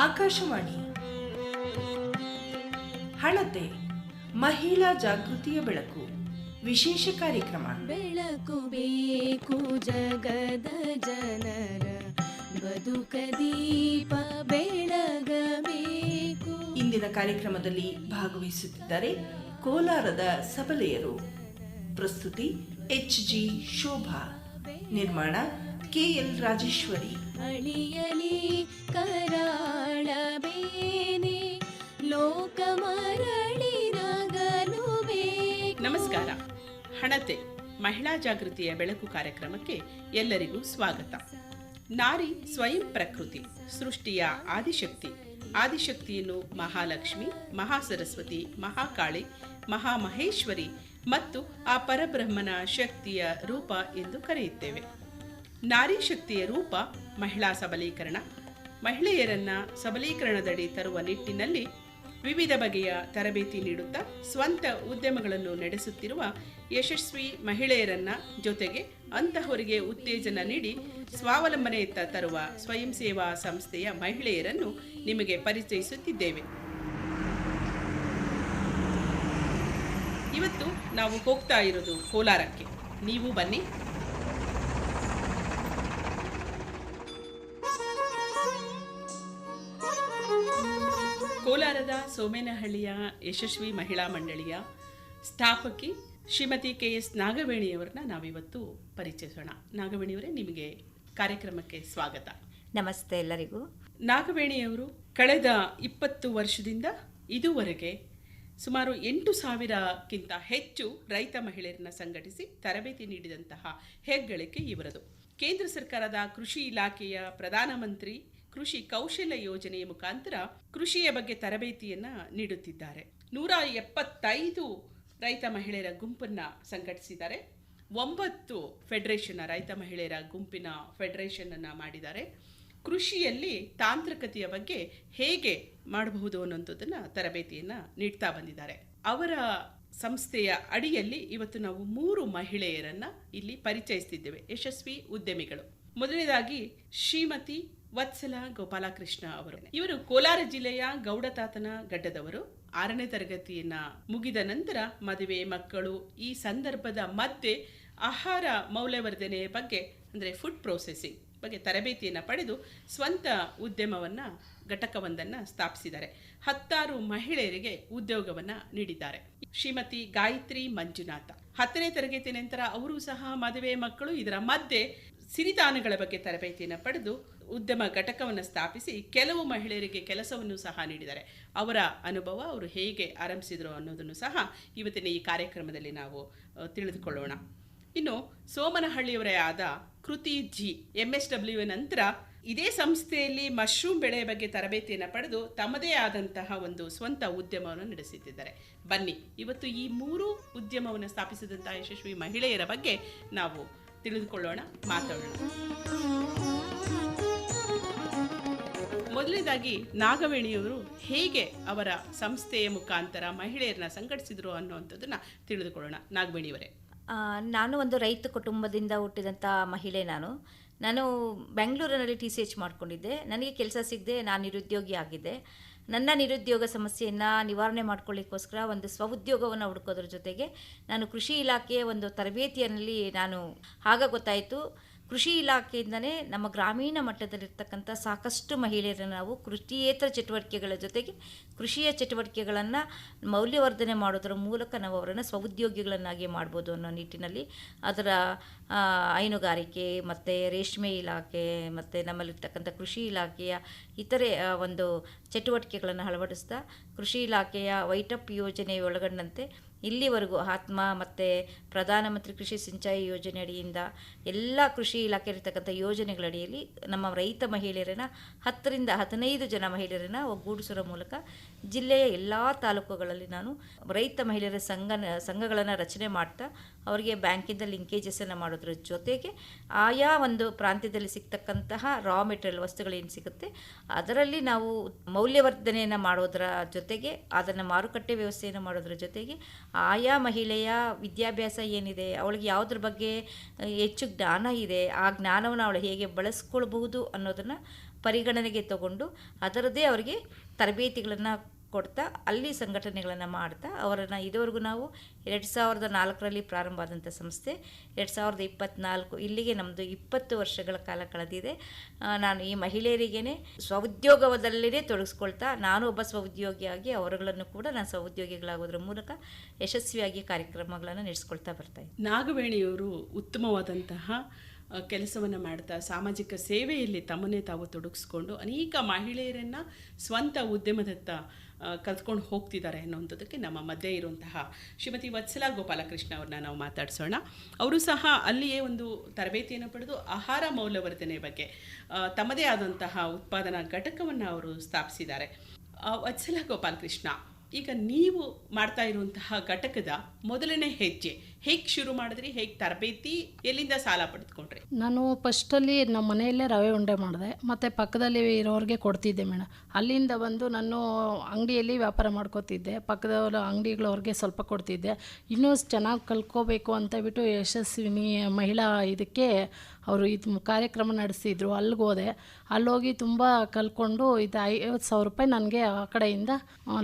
ಆಕಾಶವಾಣಿ. ಹಣತೆ ಮಹಿಳಾ ಜಾಗೃತಿಯ ಬೆಳಕು ವಿಶೇಷ ಕಾರ್ಯಕ್ರಮ. ಬೆಳಕು ಬೇಕು ಜಗದ ಜನರ ಬದುಕ ದೀಪ ಬೆಳಗಬೇಕು. ಇಂದಿನ ಕಾರ್ಯಕ್ರಮದಲ್ಲಿ ಭಾಗವಹಿಸುತ್ತಿದ್ದಾರೆ ಕೋಲಾರದ ಸಬಲೆಯರು. ಪ್ರಸ್ತುತಿ ಎಚ್ ಜಿ ಶೋಭಾ. ನಿರ್ಮಾಣ ಕೆಎಲ್ ರಾಜೇಶ್ವರಿ. ಅಳಿಯಲಿ ಕರಾಳ. ನಮಸ್ಕಾರ. ಹಣತೆ, ಮಹಿಳಾ ಜಾಗೃತಿಯ ಬೆಳಕು ಕಾರ್ಯಕ್ರಮಕ್ಕೆ ಎಲ್ಲರಿಗೂ ಸ್ವಾಗತ. ನಾರಿ ಸ್ವಯಂ ಪ್ರಕೃತಿ, ಸೃಷ್ಟಿಯ ಆದಿಶಕ್ತಿ. ಆದಿಶಕ್ತಿಯನ್ನು ಮಹಾಲಕ್ಷ್ಮಿ, ಮಹಾಸರಸ್ವತಿ, ಮಹಾಕಾಳಿ, ಮಹಾಮಹೇಶ್ವರಿ ಮತ್ತು ಆ ಪರಬ್ರಹ್ಮನ ಶಕ್ತಿಯ ರೂಪ ಎಂದು ಕರೆಯುತ್ತೇವೆ. ನಾರಿ ಶಕ್ತಿಯ ರೂಪ ಮಹಿಳಾ ಸಬಲೀಕರಣ. ಮಹಿಳೆಯರನ್ನ ಸಬಲೀಕರಣದಡಿ ತರುವ ನಿಟ್ಟಿನಲ್ಲಿ ವಿವಿಧ ಬಗೆಯ ತರಬೇತಿ ನೀಡುತ್ತಾ ಸ್ವಂತ ಉದ್ಯಮಗಳನ್ನು ನಡೆಸುತ್ತಿರುವ ಯಶಸ್ವಿ ಮಹಿಳೆಯರನ್ನ ಜೊತೆಗೆ ಅಂತಹವರಿಗೆ ಉತ್ತೇಜನ ನೀಡಿ ಸ್ವಾವಲಂಬನೆಯತ್ತ ತರುವ ಸ್ವಯಂ ಸೇವಾ ಸಂಸ್ಥೆಯ ಮಹಿಳೆಯರನ್ನು ನಿಮಗೆ ಪರಿಚಯಿಸುತ್ತಿದ್ದೇವೆ. ಇವತ್ತು ನಾವು ಹೋಗ್ತಾ ಇರೋದು ಕೋಲಾರಕ್ಕೆ. ನೀವು ಬನ್ನಿ. ಕೋಲಾರದ ಸೋಮೇನಹಳ್ಳಿಯ ಯಶಸ್ವಿ ಮಹಿಳಾ ಮಂಡಳಿಯ ಸ್ಥಾಪಕಿ ಶ್ರೀಮತಿ ಕೆ ಎಸ್ ನಾಗವೇಣಿಯವರನ್ನ ನಾವಿವತ್ತು ಪರಿಚಯಿಸೋಣ. ನಾಗವೇಣಿಯವರೇ ನಿಮಗೆ ಕಾರ್ಯಕ್ರಮಕ್ಕೆ ಸ್ವಾಗತ. ನಮಸ್ತೆ ಎಲ್ಲರಿಗೂ. ನಾಗವೇಣಿಯವರು ಕಳೆದ ಇಪ್ಪತ್ತು ವರ್ಷದಿಂದ ಇದುವರೆಗೆ ಸುಮಾರು ಎಂಟು ಸಾವಿರಕ್ಕಿಂತ ಹೆಚ್ಚು ರೈತ ಮಹಿಳೆಯರನ್ನ ಸಂಘಟಿಸಿ ತರಬೇತಿ ನೀಡಿದಂತಹ ಹೆಗ್ಗಳಿಕೆ ಇವರದು. ಕೇಂದ್ರ ಸರ್ಕಾರದ ಕೃಷಿ ಇಲಾಖೆಯ ಪ್ರಧಾನಮಂತ್ರಿ ಕೃಷಿ ಕೌಶಲ್ಯ ಯೋಜನೆಯ ಮುಖಾಂತರ ಕೃಷಿಯ ಬಗ್ಗೆ ತರಬೇತಿಯನ್ನ ನೀಡುತ್ತಿದ್ದಾರೆ. ನೂರ ಎಪ್ಪತ್ತೈದು ರೈತ ಮಹಿಳೆಯರ ಗುಂಪನ್ನ ಸಂಘಟಿಸಿದ್ದಾರೆ. ಒಂಬತ್ತು ಫೆಡರೇಷನ್ ರೈತ ಮಹಿಳೆಯರ ಗುಂಪಿನ ಫೆಡರೇಷನ್ ಅನ್ನ ಮಾಡಿದ್ದಾರೆ. ಕೃಷಿಯಲ್ಲಿ ತಾಂತ್ರಿಕತೆಯ ಬಗ್ಗೆ ಹೇಗೆ ಮಾಡಬಹುದು ಅನ್ನೋದನ್ನ ತರಬೇತಿಯನ್ನ ನೀಡ್ತಾ ಬಂದಿದ್ದಾರೆ. ಅವರ ಸಂಸ್ಥೆಯ ಅಡಿಯಲ್ಲಿ ಇವತ್ತು ನಾವು ಮೂರು ಮಹಿಳೆಯರನ್ನ ಇಲ್ಲಿ ಪರಿಚಯಿಸ್ತಿದ್ದೇವೆ. ಯಶಸ್ವಿ ಉದ್ಯಮಿಗಳು. ಮೊದಲನೇದಾಗಿ ಶ್ರೀಮತಿ ವತ್ಸಲ ಗೋಪಾಲಕೃಷ್ಣ ಅವರು. ಇವರು ಕೋಲಾರ ಜಿಲ್ಲೆಯ ಗೌಡತಾತನ ಗಡ್ಡದವರು. ಆರನೇ ತರಗತಿಯನ್ನ ಮುಗಿದ ನಂತರ ಮದುವೆ, ಮಕ್ಕಳು ಈ ಸಂದರ್ಭದ ಮಧ್ಯೆ ಆಹಾರ ಮೌಲ್ಯವರ್ಧನೆಯ ಬಗ್ಗೆ, ಅಂದರೆ ಫುಡ್ ಪ್ರೊಸೆಸಿಂಗ್ ಬಗ್ಗೆ ತರಬೇತಿಯನ್ನು ಪಡೆದು ಸ್ವಂತ ಉದ್ಯಮವನ್ನು, ಘಟಕವೊಂದನ್ನು ಸ್ಥಾಪಿಸಿದ್ದಾರೆ. ಹತ್ತಾರು ಮಹಿಳೆಯರಿಗೆ ಉದ್ಯೋಗವನ್ನು ನೀಡಿದ್ದಾರೆ. ಶ್ರೀಮತಿ ಗಾಯತ್ರಿ ಮಂಜುನಾಥ. ಹತ್ತನೇ ತರಗತಿ ನಂತರ ಅವರು ಸಹ ಮದುವೆ, ಮಕ್ಕಳು. ಇದರ ಮಧ್ಯೆ ಸಿರಿಧಾನಗಳ ಬಗ್ಗೆ ತರಬೇತಿಯನ್ನು ಪಡೆದು ಉದ್ಯಮ ಘಟಕವನ್ನು ಸ್ಥಾಪಿಸಿ ಕೆಲವು ಮಹಿಳೆಯರಿಗೆ ಕೆಲಸವನ್ನು ಸಹ ನೀಡಿದ್ದಾರೆ ಅವರ ಅನುಭವ ಅವರು ಹೇಗೆ ಆರಂಭಿಸಿದರು ಅನ್ನೋದನ್ನು ಸಹ ಇವತ್ತಿನ ಈ ಕಾರ್ಯಕ್ರಮದಲ್ಲಿ ನಾವು ತಿಳಿದುಕೊಳ್ಳೋಣ. ಇನ್ನು ಸೋಮನಹಳ್ಳಿಯವರೇ ಆದ ಕೃತಿ ಜಿ ಎಂ ಎಸ್ ಡಬ್ಲ್ಯೂ ನಂತರ ಇದೇ ಸಂಸ್ಥೆಯಲ್ಲಿ ಮಶ್ರೂಮ್ ಬೆಳೆಯ ಬಗ್ಗೆ ತರಬೇತಿಯನ್ನು ಪಡೆದು ತಮ್ಮದೇ ಆದಂತಹ ಒಂದು ಸ್ವಂತ ಉದ್ಯಮವನ್ನು ನಡೆಸುತ್ತಿದ್ದಾರೆ. ಬನ್ನಿ, ಇವತ್ತು ಈ ಮೂರು ಉದ್ಯಮವನ್ನು ಸ್ಥಾಪಿಸಿದಂತಹ ಯಶಸ್ವಿ ಮಹಿಳೆಯರ ಬಗ್ಗೆ ನಾವು ತಿಳಿದುಕೊಳ್ಳೋಣ ಮಾತಾಡೋಣ. ಮೊದಲನೇದಾಗಿ ನಾಗವೇಣಿಯವರು ಹೇಗೆ ಅವರ ಸಂಸ್ಥೆಯ ಮುಖಾಂತರ ಮಹಿಳೆಯರನ್ನ ಸಂಘಟಿಸಿದ್ರು ಅನ್ನುವಂಥದ್ದನ್ನ ತಿಳಿದುಕೊಳ್ಳೋಣ. ನಾಗವೇಣಿಯವರೇ. ನಾನು ಒಂದು ರೈತ ಕುಟುಂಬದಿಂದ ಹುಟ್ಟಿದಂಥ ಮಹಿಳೆ ನಾನು. ನಾನು ಬೆಂಗಳೂರಿನಲ್ಲಿ ಟಿ ಸಿ ಎಚ್ ಮಾಡಿಕೊಂಡಿದ್ದೆ. ನನಗೆ ಕೆಲಸ ಸಿಗದೆ ನಾನು ನಿರುದ್ಯೋಗಿ ಆಗಿದ್ದೆ. ನನ್ನ ನಿರುದ್ಯೋಗ ಸಮಸ್ಯೆಯನ್ನು ನಿವಾರಣೆ ಮಾಡ್ಕೊಳ್ಳಿಕ್ಕೋಸ್ಕರ ಒಂದು ಸ್ವಉದ್ಯೋಗವನ್ನು ಹುಡುಕೋದ್ರ ಜೊತೆಗೆ ನಾನು ಕೃಷಿ ಇಲಾಖೆಯ ಒಂದು ತರಬೇತಿಯಲ್ಲಿ ನಾನು ಆಗ ಗೊತ್ತಾಯಿತು. ಕೃಷಿ ಇಲಾಖೆಯಿಂದನೇ ನಮ್ಮ ಗ್ರಾಮೀಣ ಮಟ್ಟದಲ್ಲಿರ್ತಕ್ಕಂಥ ಸಾಕಷ್ಟು ಮಹಿಳೆಯರನ್ನು ನಾವು ಕೃಷಿಯೇತರ ಚಟುವಟಿಕೆಗಳ ಜೊತೆಗೆ ಕೃಷಿಯ ಚಟುವಟಿಕೆಗಳನ್ನು ಮೌಲ್ಯವರ್ಧನೆ ಮಾಡೋದರ ಮೂಲಕ ನಾವು ಅವರನ್ನು ಸ್ವಉದ್ಯೋಗಿಗಳನ್ನಾಗಿ ಮಾಡ್ಬೋದು ಅನ್ನೋ ನಿಟ್ಟಿನಲ್ಲಿ ಅದರ ಹೈನುಗಾರಿಕೆ ಮತ್ತು ರೇಷ್ಮೆ ಇಲಾಖೆ ಮತ್ತು ನಮ್ಮಲ್ಲಿರ್ತಕ್ಕಂಥ ಕೃಷಿ ಇಲಾಖೆಯ ಇತರೆ ಒಂದು ಚಟುವಟಿಕೆಗಳನ್ನು ಅಳವಡಿಸ್ತಾ ಕೃಷಿ ಇಲಾಖೆಯ ವೈಟಪ್ ಯೋಜನೆ ಒಳಗೊಂಡಂತೆ ಇಲ್ಲಿವರೆಗೂ ಆತ್ಮ ಮತ್ತು ಪ್ರಧಾನಮಂತ್ರಿ ಕೃಷಿ ಸಿಂಚಾಯಿ ಯೋಜನೆ ಅಡಿಯಿಂದ ಎಲ್ಲ ಕೃಷಿ ಇಲಾಖೆಯಲ್ಲಿರ್ತಕ್ಕಂಥ ಯೋಜನೆಗಳಡಿಯಲ್ಲಿ ನಮ್ಮ ರೈತ ಮಹಿಳೆಯರನ್ನು, ಹತ್ತರಿಂದ ಹದಿನೈದು ಜನ ಮಹಿಳೆಯರನ್ನು ಒಗ್ಗೂಡಿಸುವ ಮೂಲಕ ಜಿಲ್ಲೆಯ ಎಲ್ಲ ತಾಲೂಕುಗಳಲ್ಲಿ ನಾನು ರೈತ ಮಹಿಳೆಯರ ಸಂಘ ಸಂಘಗಳನ್ನು ರಚನೆ ಮಾಡ್ತಾ ಅವರಿಗೆ ಬ್ಯಾಂಕಿಂದ ಲಿಂಕೇಜಸನ್ನು ಮಾಡೋದ್ರ ಜೊತೆಗೆ ಆಯಾ ಒಂದು ಪ್ರಾಂತ್ಯದಲ್ಲಿ ಸಿಗ್ತಕ್ಕಂತಹ ರಾ ಮೆಟೀರಿಯಲ್ ವಸ್ತುಗಳೇನು ಸಿಗುತ್ತೆ, ಅದರಲ್ಲಿ ನಾವು ಮೌಲ್ಯವರ್ಧನೆಯನ್ನು ಮಾಡೋದರ ಜೊತೆಗೆ ಅದನ್ನು ಮಾರುಕಟ್ಟೆ ವ್ಯವಸ್ಥೆಯನ್ನು ಮಾಡೋದ್ರ ಜೊತೆಗೆ ಆಯಾ ಮಹಿಳೆಯ ವಿದ್ಯಾಭ್ಯಾಸ ಏನಿದೆ, ಅವಳಿಗೆ ಯಾವುದ್ರ ಬಗ್ಗೆ ಹೆಚ್ಚು ಜ್ಞಾನ ಇದೆ, ಆ ಜ್ಞಾನವನ್ನು ಅವಳು ಹೇಗೆ ಬಳಸ್ಕೊಳ್ಬಹುದು ಅನ್ನೋದನ್ನು ಪರಿಗಣನೆಗೆ ತಗೊಂಡು ಅದರದ್ದೇ ಅವರಿಗೆ ತರಬೇತಿಗಳನ್ನು ಕೊಡ್ತಾ ಅಲ್ಲಿ ಸಂಘಟನೆಗಳನ್ನು ಮಾಡ್ತಾ ಅವರನ್ನು ಇದುವರೆಗೂ ನಾವು ಎರಡು ಸಾವಿರದ ನಾಲ್ಕರಲ್ಲಿ ಪ್ರಾರಂಭ ಆದಂಥ ಸಂಸ್ಥೆ, ಎರಡು ಸಾವಿರದ ಇಪ್ಪತ್ತ್ನಾಲ್ಕು ಇಲ್ಲಿಗೆ ನಮ್ಮದು ಇಪ್ಪತ್ತು ವರ್ಷಗಳ ಕಾಲ ಕಳೆದಿದೆ. ನಾನು ಈ ಮಹಿಳೆಯರಿಗೇ ಸ್ವಉದ್ಯೋಗದಲ್ಲೇ ತೊಡಗಿಸ್ಕೊಳ್ತಾ ನಾನು ಒಬ್ಬ ಸ್ವಉದ್ಯೋಗಿಯಾಗಿ ಅವರುಗಳನ್ನು ಕೂಡ ನಾನು ಸ್ವಉದ್ಯೋಗಿಗಳಾಗೋದ್ರ ಮೂಲಕ ಯಶಸ್ವಿಯಾಗಿ ಕಾರ್ಯಕ್ರಮಗಳನ್ನು ನಡೆಸ್ಕೊಳ್ತಾ ಬರ್ತಾ ನಾಗವೇಣಿಯವರು ಉತ್ತಮವಾದಂತಹ ಕೆಲಸವನ್ನು ಮಾಡ್ತಾ ಸಾಮಾಜಿಕ ಸೇವೆಯಲ್ಲಿ ತಮ್ಮನ್ನೇ ತಾವು ತೊಡಗಿಸ್ಕೊಂಡು ಅನೇಕ ಮಹಿಳೆಯರನ್ನು ಸ್ವಂತ ಉದ್ಯಮದತ್ತ ಕಲ್ತ್ಕೊಂಡು ಹೋಗ್ತಿದ್ದಾರೆ ಅನ್ನೋಂಥದ್ದಕ್ಕೆ ನಮ್ಮ ಮಧ್ಯೆ ಇರುವಂತಹ ಶ್ರೀಮತಿ ವತ್ಸಲಾ ಗೋಪಾಲಕೃಷ್ಣ ಅವ್ರನ್ನ ನಾವು ಮಾತಾಡಿಸೋಣ. ಅವರು ಸಹ ಅಲ್ಲಿಯೇ ಒಂದು ತರಬೇತಿಯನ್ನು ಪಡೆದು ಆಹಾರ ಮೌಲ್ಯವರ್ಧನೆ ಬಗ್ಗೆ ತಮ್ಮದೇ ಆದಂತಹ ಉತ್ಪಾದನಾ ಘಟಕವನ್ನು ಅವರು ಸ್ಥಾಪಿಸಿದ್ದಾರೆ. ವತ್ಸಲಾ ಗೋಪಾಲಕೃಷ್ಣ, ಈಗ ನೀವು ಮಾಡ್ತಾ ಇರುವಂತಹ ಘಟಕದ ಮೊದಲನೇ ಹೆಜ್ಜೆ ಹೇಗೆ ಶುರು ಮಾಡಿದ್ರಿ? ಹೇಗೆ ತರಬೇತಿ? ಎಲ್ಲಿಂದ ಸಾಲ ಪಡೆದುಕೊಂಡ್ರಿ? ನಾನು ಫಸ್ಟಲ್ಲಿ ನಮ್ಮ ಮನೆಯಲ್ಲೇ ರವೆ ಉಂಡೆ ಮಾಡಿದೆ. ಮತ್ತು ಪಕ್ಕದಲ್ಲಿ ಇರೋರಿಗೆ ಕೊಡ್ತಿದ್ದೆ ಮೇಡಮ್ ಅಲ್ಲಿಂದ ಬಂದು ನಾನು ಅಂಗಡಿಯಲ್ಲಿ ವ್ಯಾಪಾರ ಮಾಡ್ಕೋತಿದ್ದೆ. ಪಕ್ಕದವರ ಅಂಗಡಿಗಳವ್ರಿಗೆ ಸ್ವಲ್ಪ ಕೊಡ್ತಿದ್ದೆ. ಇನ್ನೂ ಚೆನ್ನಾಗಿ ಕಲ್ತ್ಕೋಬೇಕು ಅಂತ ಬಿಟ್ಟು ಯಶಸ್ವಿನಿ ಮಹಿಳಾ ಇದಕ್ಕೆ ಅವರು ಇದು ಕಾರ್ಯಕ್ರಮ ನಡೆಸಿದ್ರು. ಅಲ್ಲಿಗೆ ಹೋದೆ. ಅಲ್ಲೋಗಿ ತುಂಬ ಕಲ್ತ್ಕೊಂಡು ಇದು ಐವತ್ತು ಸಾವಿರ ರೂಪಾಯಿ ನನಗೆ ಆ ಕಡೆಯಿಂದ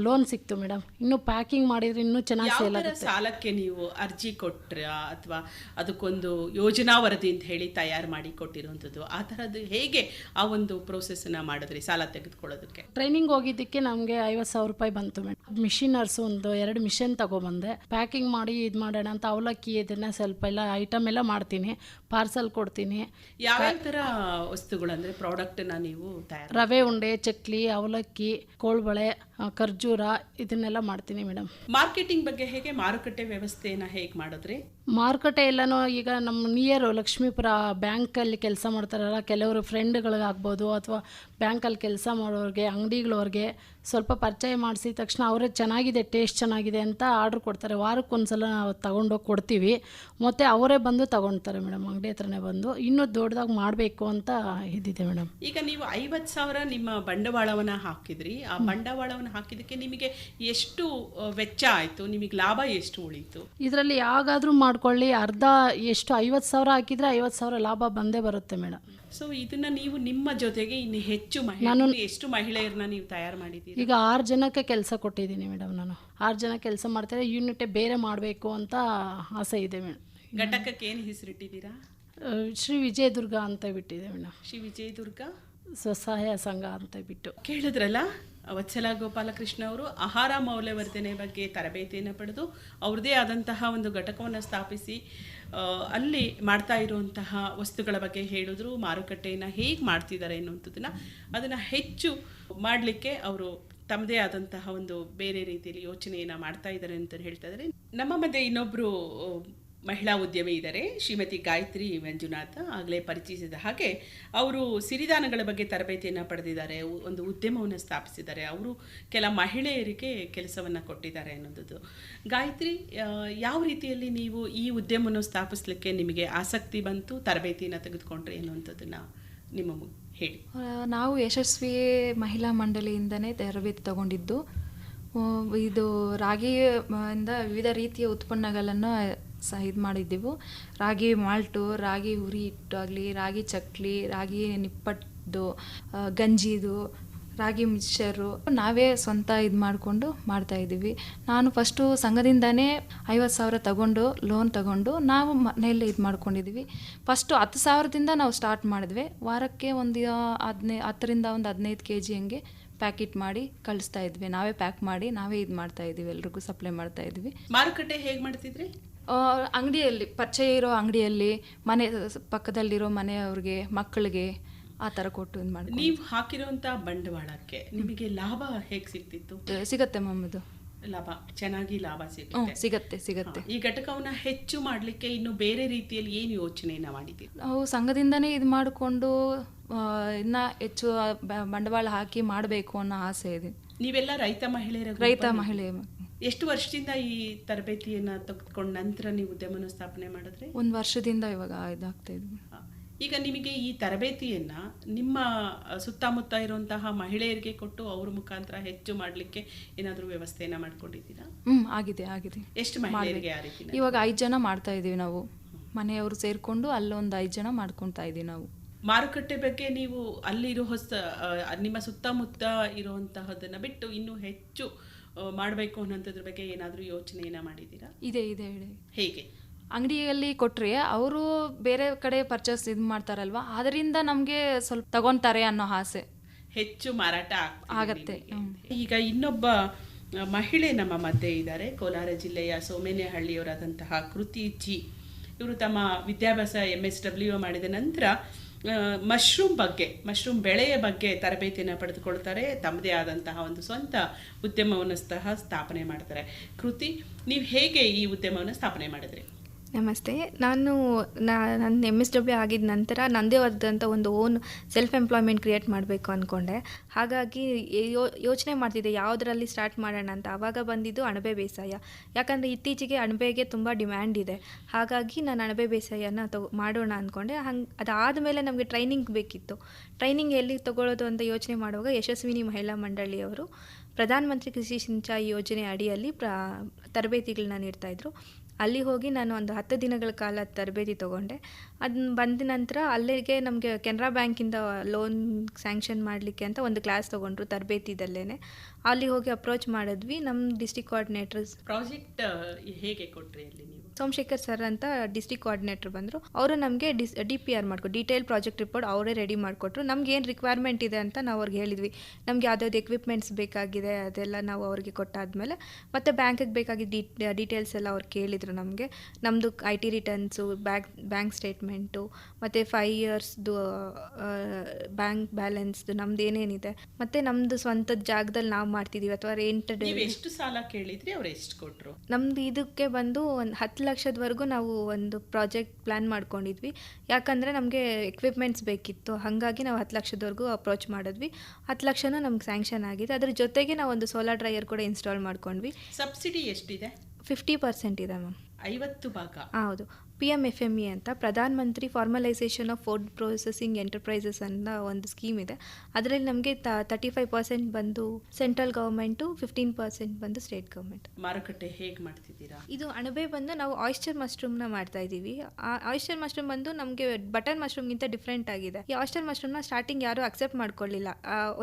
ಲೋನ್ ಸಿಕ್ತು ಮೇಡಮ್ ಇನ್ನೂ ಪ್ಯಾಕಿಂಗ್ ಮಾಡಿದ್ರೆ ಇನ್ನೂ ಚೆನ್ನಾಗಿ ಸೇಲ್ ಆಗುತ್ತೆ. ಸಾಲಕ್ಕೆ ನೀವು ಅರ್ಜಿ ಕೊಟ್ರ ಅಥವಾ ಅದಕ್ಕೊಂದು ಯೋಜನಾ ವರದಿ ಅಂತ ಹೇಳಿ ತಯಾರು ಮಾಡಿ ಕೊಟ್ಟಿರುವಂಥದ್ದು. ಆ ಥರದ್ದು ಹೇಗೆ ಆ ಒಂದು ಪ್ರೋಸೆಸ್ಸನ್ನು ಮಾಡಿದ್ರಿ ಸಾಲ ತೆಗೆದುಕೊಳ್ಳೋದಕ್ಕೆ? ಟ್ರೈನಿಂಗ್ ಹೋಗಿದ್ದಕ್ಕೆ ನಮಗೆ ಐವತ್ತು ಸಾವಿರ ರೂಪಾಯಿ ಬಂತು ಮೇಡಮ್. ಮಿಷಿನರ್ಸ್ ಒಂದು ಎರಡು ಮಿಷನ್ ತಗೊಬಂದೆ. ಪ್ಯಾಕಿಂಗ್ ಮಾಡಿ ಇದು ಮಾಡೋಣ ಅಂತ ಅವಲಕ್ಕಿ ಇದನ್ನು ಸ್ವಲ್ಪ ಎಲ್ಲ ಐಟಮ್ ಎಲ್ಲ ಮಾಡ್ತೀನಿ. ಪಾರ್ಸಲ್ ಕೊಡ್ತೀನಿ. ಯಾವ ಥರ ವಸ್ತುಗಳು ಅಂದರೆ ಪ್ರಾಡಕ್ಟನ್ನ ನೀವು ತಯಾರು ರವೆ ಉಂಡೆ ಚಕ್ಲಿ ಅವಲಕ್ಕಿ ಕೋಳ್ಬಳೆ ಖರ್ಜೂರ ಇದನ್ನೆಲ್ಲ ಮಾಡ್ತೀನಿ ಮೇಡಮ್. ಮಾರ್ಕೆಟಿಂಗ್ ಬಗ್ಗೆ ಹೇಗೆ ಮಾರುಕಟ್ಟೆ ವ್ಯವಸ್ಥೆಯನ್ನು ಹೇಗೆ ಮಾಡಿದ್ರಿ ಮಾರುಕಟ್ಟೆ ಎಲ್ಲನೂ ಈಗ ನಮ್ಮ ನಿಯರು ಲಕ್ಷ್ಮೀಪುರ ಬ್ಯಾಂಕಲ್ಲಿ ಕೆಲಸ ಮಾಡ್ತಾರಲ್ಲ ಕೆಲವರು ಫ್ರೆಂಡ್ಗಳಿಗಾಗ್ಬೋದು ಅಥವಾ ಬ್ಯಾಂಕಲ್ಲಿ ಕೆಲಸ ಮಾಡೋರಿಗೆ ಅಂಗಡಿಗಳವ್ರಿಗೆ ಸ್ವಲ್ಪ ಪರಿಚಯ ಮಾಡಿಸಿದ ತಕ್ಷಣ ಅವರೇ ಚೆನ್ನಾಗಿದೆ ಟೇಸ್ಟ್ ಚೆನ್ನಾಗಿದೆ ಅಂತ ಆರ್ಡ್ರ್ ಕೊಡ್ತಾರೆ. ವಾರಕ್ಕೊಂದ್ಸಲ ನಾವು ತಗೊಂಡೋಗಿ ಕೊಡ್ತೀವಿ. ಮತ್ತು ಅವರೇ ಬಂದು ತಗೊಳ್ತಾರೆ ಮೇಡಮ್ ಅಂಗಡಿ ಹತ್ರನೇ ಬಂದು. ಇನ್ನೂ ದೊಡ್ಡದಾಗಿ ಮಾಡಬೇಕು ಅಂತ ಇದಿದೆ ಮೇಡಮ್. ಈಗ ನೀವು ಐವತ್ತು ಸಾವಿರ ನಿಮ್ಮ ಬಂಡವಾಳವನ್ನು ಹಾಕಿದ್ರಿ. ಆ ಬಂಡವಾಳವನ್ನು ಹಾಕಿದ್ದಕ್ಕೆ ನಿಮಗೆ ಎಷ್ಟು ವೆಚ್ಚ ಆಯಿತು? ನಿಮಗೆ ಲಾಭ ಎಷ್ಟು ಉಳೀತು? ಇದರಲ್ಲಿ ಯಾವಾಗಾದರೂ ಮಾಡ್ಕೊಳ್ಳಿ ಅರ್ಧ ಎಷ್ಟು ಐವತ್ತು ಸಾವಿರ ಹಾಕಿದ್ರೆ ಐವತ್ತು ಸಾವಿರ ಲಾಭ ಬಂದೇ ಬರುತ್ತೆ ಮೇಡಮ್ ಸೊ ಇದನ್ನ ನೀವು ನಿಮ್ಮ ಜೊತೆಗೆ ಇನ್ನು ಹೆಚ್ಚು ನಾನು ಎಷ್ಟು ಮಹಿಳೆಯರನ್ನ ನೀವು ತಯಾರು ಮಾಡಿದ್ದೀರಿ? ಈಗ ಆರು ಜನಕ್ಕೆ ಕೆಲಸ ಕೊಟ್ಟಿದ್ದೀನಿ ಮೇಡಮ್ ನಾನು. ಆರು ಜನ ಕೆಲಸ ಮಾಡ್ತಾರೆ ಯೂನಿಟೇ ಬೇರೆ ಮಾಡಬೇಕು ಅಂತ ಆಸೆ ಇದೆ ಮೇಡಮ್ ಘಟಕಕ್ಕೆ ಏನು ಹೆಸರಿಟ್ಟಿದ್ದೀರಾ? ಶ್ರೀ ವಿಜಯದುರ್ಗ ಅಂತ ಬಿಟ್ಟಿದೆ ಮೇಡಮ್ ಶ್ರೀ ವಿಜಯದುರ್ಗ? ಸ್ವಸಹಾಯ ಸಂಘ ಅಂತ ಬಿಟ್ಟು. ಕೇಳಿದ್ರಲ್ಲ? ವತ್ಸಲ ಗೋಪಾಲಕೃಷ್ಣ ಅವರು ಆಹಾರ ಮೌಲ್ಯವರ್ಧನೆ ಬಗ್ಗೆ ತರಬೇತಿಯನ್ನು ಪಡೆದು ಅವ್ರದ್ದೇ ಆದಂತಹ ಒಂದು ಘಟಕವನ್ನು ಸ್ಥಾಪಿಸಿ ಅಲ್ಲಿ ಮಾಡ್ತಾ ಇರುವಂತಹ ವಸ್ತುಗಳ ಬಗ್ಗೆ ಹೇಳಿದ್ರು, ಮಾರುಕಟ್ಟೆಯನ್ನು ಹೇಗೆ ಮಾಡ್ತಿದ್ದಾರೆ ಅನ್ನುವಂಥದ್ದನ್ನು ಅದನ್ನು ಹೆಚ್ಚು ಮಾಡಲಿಕ್ಕೆ ಅವರು ತಮ್ಮದೇ ಆದಂತಹ ಒಂದು ಬೇರೆ ರೀತಿಯಲ್ಲಿ ಯೋಚನೆಯನ್ನು ಮಾಡ್ತಾ ಇದ್ದಾರೆ ಅಂತ ಹೇಳ್ತಾ ಇದ್ದಾರೆ. ನಮ್ಮ ಮಧ್ಯೆ ಇನ್ನೊಬ್ಬರು ಮಹಿಳಾ ಉದ್ಯಮಿ ಇದ್ದಾರೆ. ಶ್ರೀಮತಿ ಗಾಯತ್ರಿ ಮಂಜುನಾಥ ಆಗಲೇ ಪರಿಚಯಿಸಿದ ಹಾಗೆ ಅವರು ಸಿರಿಧಾನಗಳ ಬಗ್ಗೆ ತರಬೇತಿಯನ್ನು ಪಡೆದಿದ್ದಾರೆ. ಒಂದು ಉದ್ಯಮವನ್ನು ಸ್ಥಾಪಿಸಿದ್ದಾರೆ. ಅವರು ಕೆಲ ಮಹಿಳೆಯರಿಗೆ ಕೆಲಸವನ್ನು ಕೊಟ್ಟಿದ್ದಾರೆ ಅನ್ನೋದು ಗಾಯತ್ರಿ ಯಾವ ರೀತಿಯಲ್ಲಿ ನೀವು ಈ ಉದ್ಯಮವನ್ನು ಸ್ಥಾಪಿಸಲಿಕ್ಕೆ ನಿಮಗೆ ಆಸಕ್ತಿ ಬಂತು, ತರಬೇತಿಯನ್ನು ತೆಗೆದುಕೊಂಡ್ರಿ ಅನ್ನುವಂಥದ್ದನ್ನು ನಿಮ್ಮ ಹೇಳಿ. ನಾವು ಯಶಸ್ವಿ ಮಹಿಳಾ ಮಂಡಳಿಯಿಂದನೇ ತರಬೇತಿ ತಗೊಂಡಿದ್ದು. ಇದು ರಾಗಿಯಿಂದ ವಿವಿಧ ರೀತಿಯ ಉತ್ಪನ್ನಗಳನ್ನು ಸಹ ಇದು ಮಾಡಿದ್ದೆವು. ರಾಗಿ ಮಾಲ್ಟು, ರಾಗಿ ಹುರಿ ಹಿಟ್ಟು ಆಗಲಿ ರಾಗಿ ಚಕ್ಲಿ, ರಾಗಿ ನಿಪ್ಪಟ್ಟು ಗಂಜಿದು, ರಾಗಿ ಮಿಕ್ಸರು ನಾವೇ ಸ್ವಂತ ಇದು ಮಾಡಿಕೊಂಡು ಮಾಡ್ತಾ ಇದ್ದೀವಿ. ನಾನು ಫಸ್ಟು ಸಂಘದಿಂದನೇ ಐವತ್ತು ಸಾವಿರ ತಗೊಂಡು, ಲೋನ್ ತಗೊಂಡು ನಾವು ಮನೆಯಲ್ಲೇ ಇದು ಮಾಡ್ಕೊಂಡಿದ್ದೀವಿ. ಫಸ್ಟು ಹತ್ತು ಸಾವಿರದಿಂದ ನಾವು ಸ್ಟಾರ್ಟ್ ಮಾಡಿದ್ವಿ. ವಾರಕ್ಕೆ ಒಂದು ಹದಿನೈ, ಹತ್ತರಿಂದ ಒಂದು ಹದಿನೈದು ಕೆ ಜಿ ಹಂಗೆ ಪ್ಯಾಕೆಟ್ ಮಾಡಿ ಕಳಿಸ್ತಾ ಇದ್ವಿ. ನಾವೇ ಪ್ಯಾಕ್ ಮಾಡಿ ನಾವೇ ಇದು ಮಾಡ್ತಾ ಇದ್ದೀವಿ. ಎಲ್ರಿಗೂ ಸಪ್ಲೈ ಮಾಡ್ತಾ ಇದ್ವಿ ಮಾರುಕಟ್ಟೆ ಹೇಗೆ ಮಾಡ್ತಿದ್ರಿ? ಅಂಗಡಿಯಲ್ಲಿ ಪರಿಚಯ ಇರೋ ಅಂಗಡಿಯಲ್ಲಿ ಮನೆ ಪಕ್ಕದಲ್ಲಿರೋ ಮನೆಯವ್ರಿಗೆ ಮಕ್ಕಳಿಗೆ ಆ ಥರ ಕೊಟ್ಟು ಇದು ಮಾಡಿ ನೀವು ಹಾಕಿರುವಂಥ ಬಂಡವಾಳಕ್ಕೆ ನಿಮಗೆ ಲಾಭ ಹೇಗೆ ಸಿಗ್ತಿತ್ತು? ಸಿಗತ್ತೆ ಮಮ್ಮದು ಲಾಭ ಚೆನ್ನಾಗಿ ಲಾಭ ಸಿಗುತ್ತೆ. ಸಿಗತ್ತೆ ಸಿಗತ್ತೆ. ಈ ಘಟಕವನ್ನ ಹೆಚ್ಚು ಮಾಡಲಿಕ್ಕೆ ಇನ್ನು ಬೇರೆ ರೀತಿಯಲ್ಲಿ ಏನು ಯೋಚನೆಯನ್ನ ಮಾಡಿದ್ದೀವಿ ನಾವು ಸಂಘದಿಂದನೇ ಇದು ಮಾಡಿಕೊಂಡು ಇನ್ನ ಹೆಚ್ಚು ಬಂಡವಾಳ ಹಾಕಿ ಮಾಡಬೇಕು ಅನ್ನೋ ಆಸೆ ಇದೆ. ನೀವೆಲ್ಲ ರೈತ ಮಹಿಳೆಯರ ರೈತ ಮಹಿಳೆಯ ಮಹಿಳೆ ಎಷ್ಟು ವರ್ಷದಿಂದ ಈ ತರಬೇತಿಯನ್ನ ತೆಗೆದುಕೊಂಡ ನಂತರ ನೀವು ಉದ್ಯಮನ ಸ್ಥಾಪನೆ ಮಾಡಿದ್ರೆ? ಒಂದು ವರ್ಷದಿಂದ ಇವಾಗ ಇದಾಗ್ತಾ ಇದ್ವಿ ಈಗ ನಿಮಗೆ ಈ ತರಬೇತಿಯನ್ನ ನಿಮ್ಮ ಸುತ್ತಮುತ್ತ ಇರುವಂತಹ ಮಹಿಳೆಯರಿಗೆ ಕೊಟ್ಟು ಅವ್ರ ಮುಖಾಂತರ ಹೆಚ್ಚು ಮಾಡಲಿಕ್ಕೆ ಏನಾದರೂ ವ್ಯವಸ್ಥೆಯನ್ನ ಮಾಡ್ಕೊಂಡಿದ್ದೀರಾ? ಹ್ಮ್ ಆಗಿದೆ ಆಗಿದೆ. ಎಷ್ಟು ಮಹಿಳೆಯರಿಗೆ ಆ ರೀತಿ ಇವಾಗ ಐದು ಜನ ಮಾಡ್ತಾ ಇದ್ದೀವಿ ನಾವು. ಮನೆಯವರು ಸೇರ್ಕೊಂಡು ಅಲ್ಲೊಂದು ಐದು ಜನ ಮಾಡ್ಕೊತಾ ಇದೀವಿ ನಾವು. ಮಾರುಕಟ್ಟೆ ಬಗ್ಗೆ ನೀವು ಅಲ್ಲಿರೋ ಹೊಸ ನಿಮ್ಮ ಸುತ್ತಮುತ್ತ ಇರುವಂತಹದನ್ನ ಬಿಟ್ಟು ಇನ್ನೂ ಹೆಚ್ಚು ಮಾಡಬೇಕು ಅನ್ನೋಂಥದ್ರ ಬಗ್ಗೆ ಏನಾದರೂ ಏನ ಮಾಡಿದ್ದೀರಾ? ಇದೆ ಇದೆ ಹೇಳಿ. ಹೇಗೆ? ಅಂಗಡಿಯಲ್ಲಿ ಕೊಟ್ಟರೆ ಅವರು ಬೇರೆ ಕಡೆ ಪರ್ಚೇಸ್ ಇದು ಮಾಡ್ತಾರಲ್ವಾ ಅದರಿಂದ ನಮಗೆ ಸ್ವಲ್ಪ ತಗೊತಾರೆ ಅನ್ನೋ ಆಸೆ. ಹೆಚ್ಚು ಮಾರಾಟ ಆಗುತ್ತೆ ಆಗತ್ತೆ, ಈಗ ಇನ್ನೊಬ್ಬ ಮಹಿಳೆ ನಮ್ಮ ಮಧ್ಯೆ ಇದ್ದಾರೆ ಕೋಲಾರ ಜಿಲ್ಲೆಯ ಸೋಮೇನೆಹಳ್ಳಿಯವರಾದಂತಹ ಕೃತಿ ಜಿ ಇವರು ತಮ್ಮ ವಿದ್ಯಾಭ್ಯಾಸ ಎಂ ಎಸ್ ಡಬ್ಲ್ಯೂ ಮಾಡಿದ ನಂತರ ಮಶ್ರೂಮ್ ಬಗ್ಗೆ ಮಶ್ರೂಮ್ ಬೆಳೆಯ ಬಗ್ಗೆ ತರಬೇತಿಯನ್ನು ಪಡೆದುಕೊಳ್ತಾರೆ. ತಮ್ಮದೇ ಆದಂತಹ ಒಂದು ಸ್ವಂತ ಉದ್ಯಮವನ್ನು ಸಹ ಸ್ಥಾಪನೆ ಮಾಡ್ತಾರೆ. ಕೃತಿ, ನೀವು ಹೇಗೆ ಈ ಉದ್ಯಮವನ್ನು ಸ್ಥಾಪನೆ ಮಾಡಿದ್ರಿ? ನಮಸ್ತೆ. ನಾನು ನನ್ನ ಎಂ ಎಸ್ ಡಬ್ಲ್ಯೂ ಆಗಿದ ನಂತರ ನನ್ನದೇ ಆದಂಥ ಒಂದು ಓನ್ ಸೆಲ್ಫ್ ಎಂಪ್ಲಾಯ್ಮೆಂಟ್ ಕ್ರಿಯೇಟ್ ಮಾಡಬೇಕು ಅಂದ್ಕೊಂಡೆ ಹಾಗಾಗಿ ಯೋಚನೆ ಮಾಡ್ತಿದ್ದೆ ಯಾವುದರಲ್ಲಿ ಸ್ಟಾರ್ಟ್ ಮಾಡೋಣ ಅಂತ. ಆವಾಗ ಬಂದಿದ್ದು ಅಣಬೆ ಬೇಸಾಯ. ಯಾಕಂದರೆ ಇತ್ತೀಚೆಗೆ ಅಣಬೆಗೆ ತುಂಬ ಡಿಮ್ಯಾಂಡ್ ಇದೆ. ಹಾಗಾಗಿ ನಾನು ಅಣಬೆ ಬೇಸಾಯನ ತಗೋ ಮಾಡೋಣ ಅಂದ್ಕೊಂಡೆ ಹಂಗೆ, ಅದಾದಮೇಲೆ ನಮಗೆ ಟ್ರೈನಿಂಗ್ ಬೇಕಿತ್ತು. ಟ್ರೈನಿಂಗ್ ಎಲ್ಲಿ ತಗೊಳ್ಳೋದು ಅಂತ ಯೋಚನೆ ಮಾಡುವಾಗ ಯಶಸ್ವಿನಿ ಮಹಿಳಾ ಮಂಡಳಿಯವರು ಪ್ರಧಾನಮಂತ್ರಿ ಕೃಷಿ ಸಿಂಚಾಯಿ ಯೋಜನೆ ಅಡಿಯಲ್ಲಿ ಪ್ರ, ತರಬೇತಿಗಳನ್ನ ನೀಡ್ತಾಯಿದ್ರು ಅಲ್ಲಿ ಹೋಗಿ ನಾನು ಒಂದು ಹತ್ತು ದಿನಗಳ ಕಾಲ ತರಬೇತಿ ತೊಗೊಂಡೆ. ಅದನ್ನ ಬಂದ ನಂತರ ಅಲ್ಲಿಗೆ ನಮಗೆ ಕೆನರಾ ಬ್ಯಾಂಕಿಂದ ಲೋನ್ ಸ್ಯಾಂಕ್ಷನ್ ಮಾಡಲಿಕ್ಕೆ ಅಂತ ಒಂದು ಕ್ಲಾಸ್ ತೊಗೊಂಡ್ರು ತರಬೇತಿದಲ್ಲೇ ಅಲ್ಲಿ ಹೋಗಿ ಅಪ್ರೋಚ್ ಮಾಡಿದ್ವಿ. ನಮ್ಮ ಡಿಸ್ಟಿಕ್ ಕೋಆರ್ಡಿನೇಟರ್ಸ್ ಪ್ರಾಜೆಕ್ಟ್ ಹೇಗೆ ಕೊಟ್ಟರೆ ಅಲ್ಲಿ ಸೋಮಶೇಖರ್ ಸರ್ ಅಂತ ಡಿಸ್ಟಿಕ್ ಕೋಆರ್ಡಿನೇಟರ್ ಬಂದರು. ಅವರು ನಮಗೆ ಡಿಸ್ ಡಿ ಪಿ ಆರ್ ಮಾಡ್ಕೊ ಡೀಟೇಲ್ ಪ್ರಾಜೆಕ್ಟ್ ರಿಪೋರ್ಟ್ ಅವರೇ ರೆಡಿ ಮಾಡಿಕೊಟ್ರು. ನಮ್ಗೆ ಏನು ರಿಕ್ವೈರ್ಮೆಂಟ್ ಇದೆ ಅಂತ ನಾವು ಅವ್ರಿಗೆ ಹೇಳಿದ್ವಿ. ನಮ್ಗೆ ಯಾವ್ದಾವ್ದು ಎಕ್ವಿಪ್ಮೆಂಟ್ಸ್ ಬೇಕಾಗಿದೆ ಅದೆಲ್ಲ ನಾವು ಅವ್ರಿಗೆ ಕೊಟ್ಟಾದ್ಮೇಲೆ ಮತ್ತು ಬ್ಯಾಂಕಿಗೆ ಬೇಕಾಗಿದ್ದ ಡಿ ಡೀಟೇಲ್ಸ್ ಎಲ್ಲ ಅವ್ರು ಕೇಳಿದರು ನಮಗೆ. ನಮ್ಮದು I T returns bank bank statement ಮತ್ತು ಫೈವ್ ಇಯರ್ಸ್ದು ಬ್ಯಾಂಕ್ ಬ್ಯಾಲೆನ್ಸ್ದು ನಮ್ದು ಏನೇನಿದೆ. ಮತ್ತು ನಮ್ಮದು ಸ್ವಂತದ ಜಾಗದಲ್ಲಿ ನಾವು ಮಾಡ್ತಿದ್ದೀವಿ ಅಥವಾ ರೆಂಟ್ ಎಷ್ಟು ಸಾಲ ಕೇಳಿದ್ರಿ ಅವ್ರು ಎಷ್ಟು ಕೊಟ್ಟರು ನಮ್ದು ಇದಕ್ಕೆ ಬಂದು ಒಂದು ಹತ್ತು ಲಕ್ಷದವರೆಗೂ ನಾವು ಒಂದು ಪ್ರಾಜೆಕ್ಟ್ ಪ್ಲ್ಯಾನ್ ಮಾಡ್ಕೊಂಡಿದ್ವಿ. ಯಾಕಂದರೆ ನಮಗೆ ಎಕ್ವಿಪ್ಮೆಂಟ್ಸ್ ಬೇಕಿತ್ತು. ಹಾಗಾಗಿ ನಾವು ಹತ್ತು ಲಕ್ಷದವರೆಗೂ ಅಪ್ರೋಚ್ ಮಾಡಿದ್ವಿ. ಹತ್ತು ಲಕ್ಷನೂ ನಮ್ಗೆ ಸ್ಯಾಂಕ್ಷನ್ ಆಗಿದೆ. ಅದ್ರ ಜೊತೆಗೆ ನಾವು ಒಂದು ಸೋಲಾರ್ ಡ್ರೈಯರ್ ಕೂಡ ಇನ್ಸ್ಟಾಲ್ ಮಾಡ್ಕೊಂಡ್ವಿ. ಸಬ್ಸಿಡಿ ಎಷ್ಟಿದೆ? ಫಿಫ್ಟಿ ಪರ್ಸೆಂಟ್ ಇದೆ ಮ್ಯಾಮ್. ಐವತ್ತು ಭಾಗ. ಹೌದು. P M F M E ಅಂತ Pradhan Mantri formalisation of food processing enterprises ಅಂತ ಒಂದು ಸ್ಕೀಮ್ ಇದೆ. ಅದರಲ್ಲಿ ನಮಗೆ ತರ್ಟಿ ಫೈವ್ ಪರ್ಸೆಂಟ್ ಬಂದು ಸೆಂಟ್ರಲ್ ಗೌರ್ಮೆಂಟು ಫಿಫ್ಟೀನ್ ಪರ್ಸೆಂಟ್ ಬಂದು ಸ್ಟೇಟ್ ಗವರ್ಮೆಂಟ್ ಮಾರುಕಟ್ಟೆ ಹೇಗೆ ಮಾಡ್ತಿದ್ದೀರಾ? ಇದು ಅಣಬೆ ಬಂದು ನಾವು ಆಯಿಸ್ಟರ್ ಮಶ್ರೂಮ್ನ ಮಾಡ್ತಾ ಇದ್ದೀವಿ. ಆ ಆಯಿಸ್ಟರ್ ಮಶ್ರೂಮ್ ಬಂದು ನಮಗೆ ಬಟನ್ ಮಶ್ರೂಮ್ಗಿಂತ ಡಿಫ್ರೆಂಟ್ ಆಗಿದೆ. ಈ ಆಯಿಸ್ಟರ್ ಮಶ್ರೂಮ್ನ ಸ್ಟಾರ್ಟಿಂಗ್ ಯಾರು ಅಕ್ಸೆಪ್ಟ್ ಮಾಡ್ಕೊಳ್ಳಿಲ್ಲ.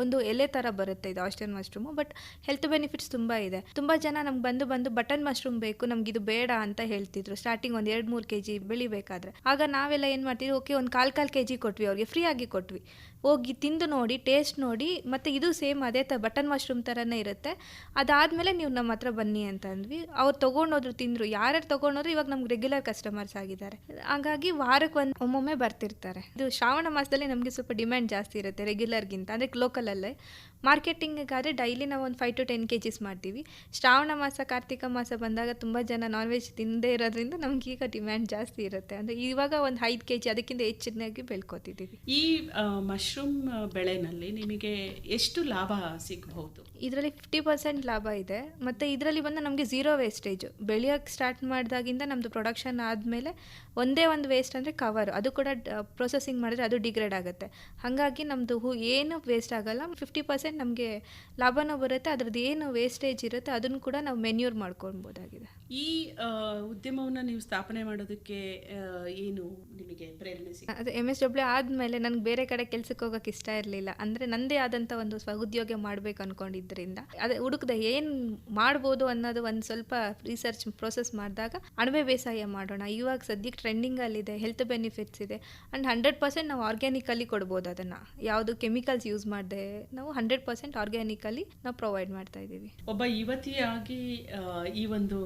ಒಂದು ಎಲೆ ಥರ ಬರುತ್ತೆ ಇದು oyster mushroom but health benefits ತುಂಬ ಇದೆ. ತುಂಬ ಜನ ನಮ್ಗೆ ಬಂದು ಬಂದು ಬಟನ್ ಮಶ್ರೂಮ್ ಬೇಕು ನಮ್ಗೆ ಇದು ಬೇಡ ಅಂತ ಹೇಳ್ತಿದ್ರು. ಸ್ಟಾರ್ಟಿಂಗ್ ಒಂದು ಎರಡು ಮೂರು ಕೆ ಜಿ ಬೆಳಿಬೇಕಾದ್ರೆ. ಆಗ ನಾವೆಲ್ಲ ಏನು ಮಾಡ್ತೀವಿ, ಓಕೆ, ಒಂದು ಕಾಲು ಕಾಲು ಕೆಜಿ ಕೊಟ್ವಿ ಅವ್ರಿಗೆ, ಫ್ರೀ ಆಗಿ ಕೊಟ್ವಿ. ಹೋಗಿ ತಿಂದು ನೋಡಿ ಟೇಸ್ಟ್ ನೋಡಿ, ಮತ್ತು ಇದು ಸೇಮ್ ಅದೇ ತ ಬಟನ್ ಮಶ್ರೂಮ್ ಥರನೇ ಇರುತ್ತೆ. ಅದಾದಮೇಲೆ ನೀವು ನಮ್ಮ ಹತ್ರ ಬನ್ನಿ ಅಂತ ಅಂದ್ವಿ. ಅವ್ರು ತೊಗೊಂಡೋದ್ರು ತಿಂದರು. ಯಾರ್ಯಾರು ತೊಗೊಂಡೋದ್ರು ಇವಾಗ ನಮ್ಗೆ ರೆಗ್ಯುಲರ್ ಕಸ್ಟಮರ್ಸ್ ಆಗಿದ್ದಾರೆ. ಹಾಗಾಗಿ ವಾರಕ್ಕೆ ಒಂದು ಒಮ್ಮೊಮ್ಮೆ ಬರ್ತಿರ್ತಾರೆ. ಇದು ಶ್ರಾವಣ ಮಾಸದಲ್ಲಿ ನಮಗೆ ಸ್ವಲ್ಪ ಡಿಮ್ಯಾಂಡ್ ಜಾಸ್ತಿ ಇರುತ್ತೆ ರೆಗ್ಯುಲರ್ಗಿಂತ ಅಂದರೆ ಲೋಕಲಲ್ಲೇ ಮಾರ್ಕೆಟಿಂಗಿಗಾದರೆ ಡೈಲಿ ನಾವು ಒಂದು five to ten K Gs ಮಾಡ್ತೀವಿ. ಶ್ರಾವಣ ಮಾಸ, ಕಾರ್ತಿಕ ಮಾಸ ಬಂದಾಗ ತುಂಬ ಜನ ನಾನ್ ವೆಜ್ ತಿಂದೇ ಇರೋದ್ರಿಂದ ನಮ್ಗೆ ಈಗ ಡಿಮ್ಯಾಂಡ್ ಜಾಸ್ತಿ ಇರುತ್ತೆ. ಅಂದರೆ ಇವಾಗ ಒಂದು ಐದು ಕೆ ಜಿ ಅದಕ್ಕಿಂತ ಹೆಚ್ಚಿನಾಗಿ ಬೆಳ್ಕೊತಿದ್ದೀವಿ. ಈ ಮಶ್ರೂಮ್ ಬೆಳೆನಲ್ಲಿ ನಿಮಗೆ ಎಷ್ಟು ಲಾಭ ಸಿಗಬಹುದು? ಇದರಲ್ಲಿ ಫಿಫ್ಟಿ ಪರ್ಸೆಂಟ್ ಲಾಭ ಇದೆ. ಮತ್ತು ಇದರಲ್ಲಿ ಬಂದು ನಮಗೆ ಝೀರೋ ವೇಸ್ಟೇಜ್ ಬೆಳೆಯೋಕ್ಕೆ ಸ್ಟಾರ್ಟ್ ಮಾಡಿದಾಗಿಂದ ನಮ್ಮದು ಪ್ರೊಡಕ್ಷನ್ ಆದಮೇಲೆ ಒಂದೇ ಒಂದು ವೇಸ್ಟ್ ಅಂದರೆ ಕವರ್ ಅದು ಕೂಡ ಪ್ರೊಸೆಸಿಂಗ್ ಮಾಡಿದ್ರೆ ಅದು ಡಿಗ್ರೇಡ್ ಆಗುತ್ತೆ. ಹಾಗಾಗಿ ನಮ್ಮದು ಹೂ ಏನು ವೇಸ್ಟ್ ಆಗಲ್ಲ. ಫಿಫ್ಟಿ ಪರ್ಸೆಂಟ್ ನಮಗೆ ಲಾಭನೂ ಬರುತ್ತೆ. ಅದ್ರದ್ದು ಏನು ವೇಸ್ಟೇಜ್ ಇರುತ್ತೆ, ಅದನ್ನು ಕೂಡ ನಾವು ಮೆನ್ಯೂರ್ ಮಾಡ್ಕೊಳ್ಬೋದಾಗಿದೆ. ಈ ಉದ್ಯಮವನ್ನು ನೀವು ಸ್ಥಾಪನೆ ಮಾಡೋದಕ್ಕೆ ಏನು ನಿಮಗೆ ಪ್ರೇರಣೆ ಅದು ಎಂ ಎಸ್ ಡಬ್ಲ್ಯೂ ಆದಮೇಲೆ ನನಗೆ ಬೇರೆ ಕಡೆ ಕೆಲಸಕ್ಕೆ ಹೋಗೋಕೆ ಇಷ್ಟ ಇರಲಿಲ್ಲ. ಅಂದರೆ ನನ್ನದೇ ಆದಂಥ ಒಂದು ಸ್ವಉದ್ಯೋಗ ಮಾಡಬೇಕು ಅಂದ್ಕೊಂಡಿದ್ದರಿಂದ ಅದೇ ಹುಡುಕದ ಏನು ಮಾಡ್ಬೋದು ಅನ್ನೋದು ಒಂದು ಸ್ವಲ್ಪ ರಿಸರ್ಚ್ ಪ್ರೋಸೆಸ್ ಮಾಡಿದಾಗ ಅಣಬೆ ಬೇಸಾಯ ಮಾಡೋಣ. ಇವಾಗ ಸದ್ಯಕ್ಕೆ ಟ್ರೆಂಡಿಂಗಲ್ಲಿದೆ ಹೆಲ್ತ್ ಬೆನಿಫಿಟ್ಸ್ ಇದೆ. ಆ್ಯಂಡ್ ಹಂಡ್ರೆಡ್ ಪರ್ಸೆಂಟ್ ನಾವು ಆರ್ಗ್ಯಾನಿಕಲಿ ಕೊಡ್ಬೋದು ಅದನ್ನು. ಯಾವುದು ಕೆಮಿಕಲ್ಸ್ ಯೂಸ್ ಮಾಡದೆ ನಾವು ಹಂಡ್ರೆಡ್ ಪರ್ಸೆಂಟ್ ಆರ್ಗ್ಯಾನಿಕಲಿ ನಾವು ಪ್ರೊವೈಡ್ ಮಾಡ್ತಾ ಇದ್ದೀವಿ. ಒಬ್ಬ ಯುವತಿಯಾಗಿ ಈ ಒಂದು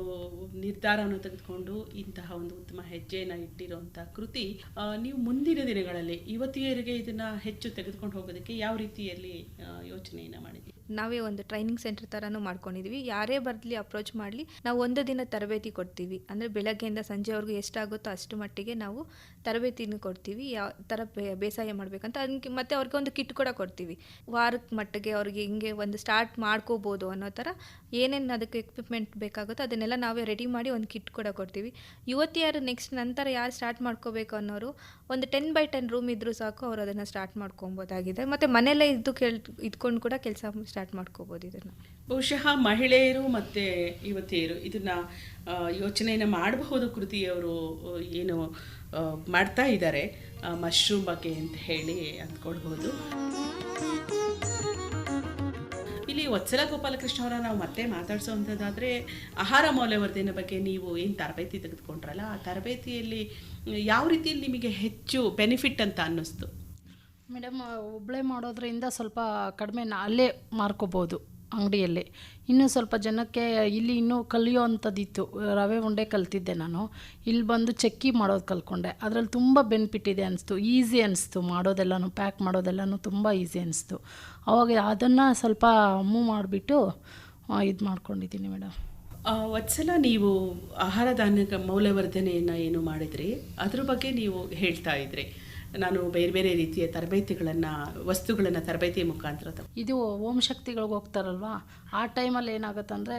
ನಿರ್ಧಾರವನ್ನು ತೆಗೆದುಕೊಂಡು ಇಂತಹ ಒಂದು ಉತ್ತಮ ಹೆಜ್ಜೆಯನ್ನು ಇಟ್ಟಿರುವಂತಹ ಕೃತಿ ನೀವು ಮುಂದಿನ ದಿನಗಳಲ್ಲಿ ಯುವತಿಯರಿಗೆ ಇದನ್ನ ಹೆಚ್ಚು ತೆಗೆದುಕೊಂಡು ಹೋಗೋದಕ್ಕೆ ಯಾವ ರೀತಿಯಲ್ಲಿ ಯೋಚನೆಯನ್ನು ಮಾಡಿದ್ದೀರಿ? ನಾವೇ ಒಂದು ಟ್ರೈನಿಂಗ್ ಸೆಂಟರ್ ಥರನೂ ಮಾಡ್ಕೊಂಡಿದ್ವಿ. ಯಾರೇ ಬರಲಿ ಅಪ್ರೋಚ್ ಮಾಡಲಿ, ನಾವು ಒಂದು ದಿನ ತರಬೇತಿ ಕೊಡ್ತೀವಿ. ಅಂದರೆ ಬೆಳಗ್ಗೆಯಿಂದ ಸಂಜೆವರೆಗೂ ಎಷ್ಟಾಗುತ್ತೋ ಅಷ್ಟು ಮಟ್ಟಿಗೆ ನಾವು ತರಬೇತಿನೂ ಕೊಡ್ತೀವಿ. ಯಾವ ಬೇ- ಬೇಸಾಯ ಮಾಡ್ಬೇಕಂತ ಅದಕ್ಕೆ ಮತ್ತೆ ಅವ್ರಿಗೆ ಒಂದು ಕಿಟ್ ಕೂಡ ಕೊಡ್ತೀವಿ. ವಾರಕ್ಕೆ ಮಟ್ಟಿಗೆ ಅವ್ರಿಗೆ ಹಿಂಗೆ ಒಂದು ಸ್ಟಾರ್ಟ್ ಮಾಡ್ಕೋಬೋದು ಅನ್ನೋ ಥರ ಏನೇನು ಅದಕ್ಕೆ ಎಕ್ವಿಪ್ಮೆಂಟ್ ಬೇಕಾಗುತ್ತೋ ಅದನ್ನೆಲ್ಲ ನಾವೇ ರೆಡಿ ಮಾಡಿ ಒಂದು ಕಿಟ್ ಕೂಡ ಕೊಡ್ತೀವಿ. ಯುವತಿಯರು ನೆಕ್ಸ್ಟ್ ನಂತರ ಯಾರು ಸ್ಟಾರ್ಟ್ ಮಾಡ್ಕೋಬೇಕು ಅನ್ನೋರು ಒಂದು ಟೆನ್ ಬೈ ಟೆನ್ ರೂಮ್ ಇದ್ದರೂ ಸಾಕು, ಅವರು ಅದನ್ನು ಸ್ಟಾರ್ಟ್ ಮಾಡ್ಕೊಬೋದಾಗಿದೆ. ಮತ್ತು ಮನೆಯಲ್ಲೇ ಇದ್ದು ಕೆಲ್, ಇದ್ಕೊಂಡು ಕೂಡ ಕೆಲಸ ಸ್ಟಾರ್ಟ್ ಮಾಡ್ಕೋಬೋದು ಇದನ್ನು. ಬಹುಶಃ ಮಹಿಳೆಯರು ಮತ್ತು ಯುವತಿಯರು ಇದನ್ನ ಯೋಚನೆಯನ್ನು ಮಾಡಬಹುದು ಕೃತಿಯವರು ಏನು ಮಾಡ್ತಾ ಇದ್ದಾರೆ. ಮಶ್ರೂಮ್ ಬಗ್ಗೆ ಅಂತ ಹೇಳಿ ಅಂದ್ಕೊಳ್ಬೋದು ಇಲ್ಲಿ ವತ್ಸಲ ಗೋಪಾಲಕೃಷ್ಣ ಅವರ ನಾವು ಮತ್ತೆ ಮಾತಾಡಿಸೋವಂಥದ್ದಾದರೆ ಆಹಾರ ಮೌಲ್ಯವರ್ಧನೆ ಬಗ್ಗೆ ನೀವು ಏನು ತರಬೇತಿ ತೆಗೆದುಕೊಂಡ್ರಲ್ಲ, ಆ ತರಬೇತಿಯಲ್ಲಿ ಯಾವ ರೀತಿಯಲ್ಲಿ ನಿಮಗೆ ಹೆಚ್ಚು ಬೆನಿಫಿಟ್ ಅಂತ ಅನ್ನಿಸ್ತು? ಮೇಡಮ್ ಒಬ್ಬಳೆ ಮಾಡೋದ್ರಿಂದ ಸ್ವಲ್ಪ ಕಡಿಮೆ ಅಲ್ಲೇ ಮಾರ್ಕೋಬೋದು. ಅಂಗಡಿಯಲ್ಲಿ. ಇನ್ನೂ ಸ್ವಲ್ಪ ಜನಕ್ಕೆ ಇಲ್ಲಿ ಇನ್ನೂ ಕಲಿಯೋ ಅಂಥದ್ದಿತ್ತು ರವೆ ಉಂಡೆ ಕಲ್ತಿದ್ದೆ ನಾನು. ಇಲ್ಲಿ ಬಂದು ಚಕ್ಕಿ ಮಾಡೋದು ಕಲ್ತ್ಕೊಂಡೆ. ಅದರಲ್ಲಿ ತುಂಬ ಬೆನಿಫಿಟ್ ಇದೆ ಅನಿಸ್ತು. ಈಸಿ ಅನಿಸ್ತು ಮಾಡೋದೆಲ್ಲನೂ, ಪ್ಯಾಕ್ ಮಾಡೋದೆಲ್ಲನೂ ತುಂಬ ಈಸಿ ಅನಿಸ್ತು. ಅವಾಗ ಅದನ್ನು ಸ್ವಲ್ಪ ಮೂವ್ ಮಾಡಿಬಿಟ್ಟು ಇದು ಮಾಡ್ಕೊಂಡಿದ್ದೀನಿ ಮೇಡಮ್ ವತ್ಸಲ ನೀವು ಆಹಾರ ಧಾನ್ಯ ಮೌಲ್ಯವರ್ಧನೆಯನ್ನು ಏನು ಮಾಡಿದ್ರಿ? ಅದ್ರ ಬಗ್ಗೆ ನೀವು ಹೇಳ್ತಾ ಇದ್ರಿ. ನಾನು ಬೇರೆ ಬೇರೆ ರೀತಿಯ ತರಬೇತಿಗಳನ್ನು, ವಸ್ತುಗಳನ್ನು ತರಬೇತಿ ಮುಖಾಂತರ ಇದು ಓಂ ಶಕ್ತಿಗಳಿಗೆ ಹೋಗ್ತಾರಲ್ವಾ? ಆ ಟೈಮಲ್ಲಿ ಏನಾಗುತ್ತಂದರೆ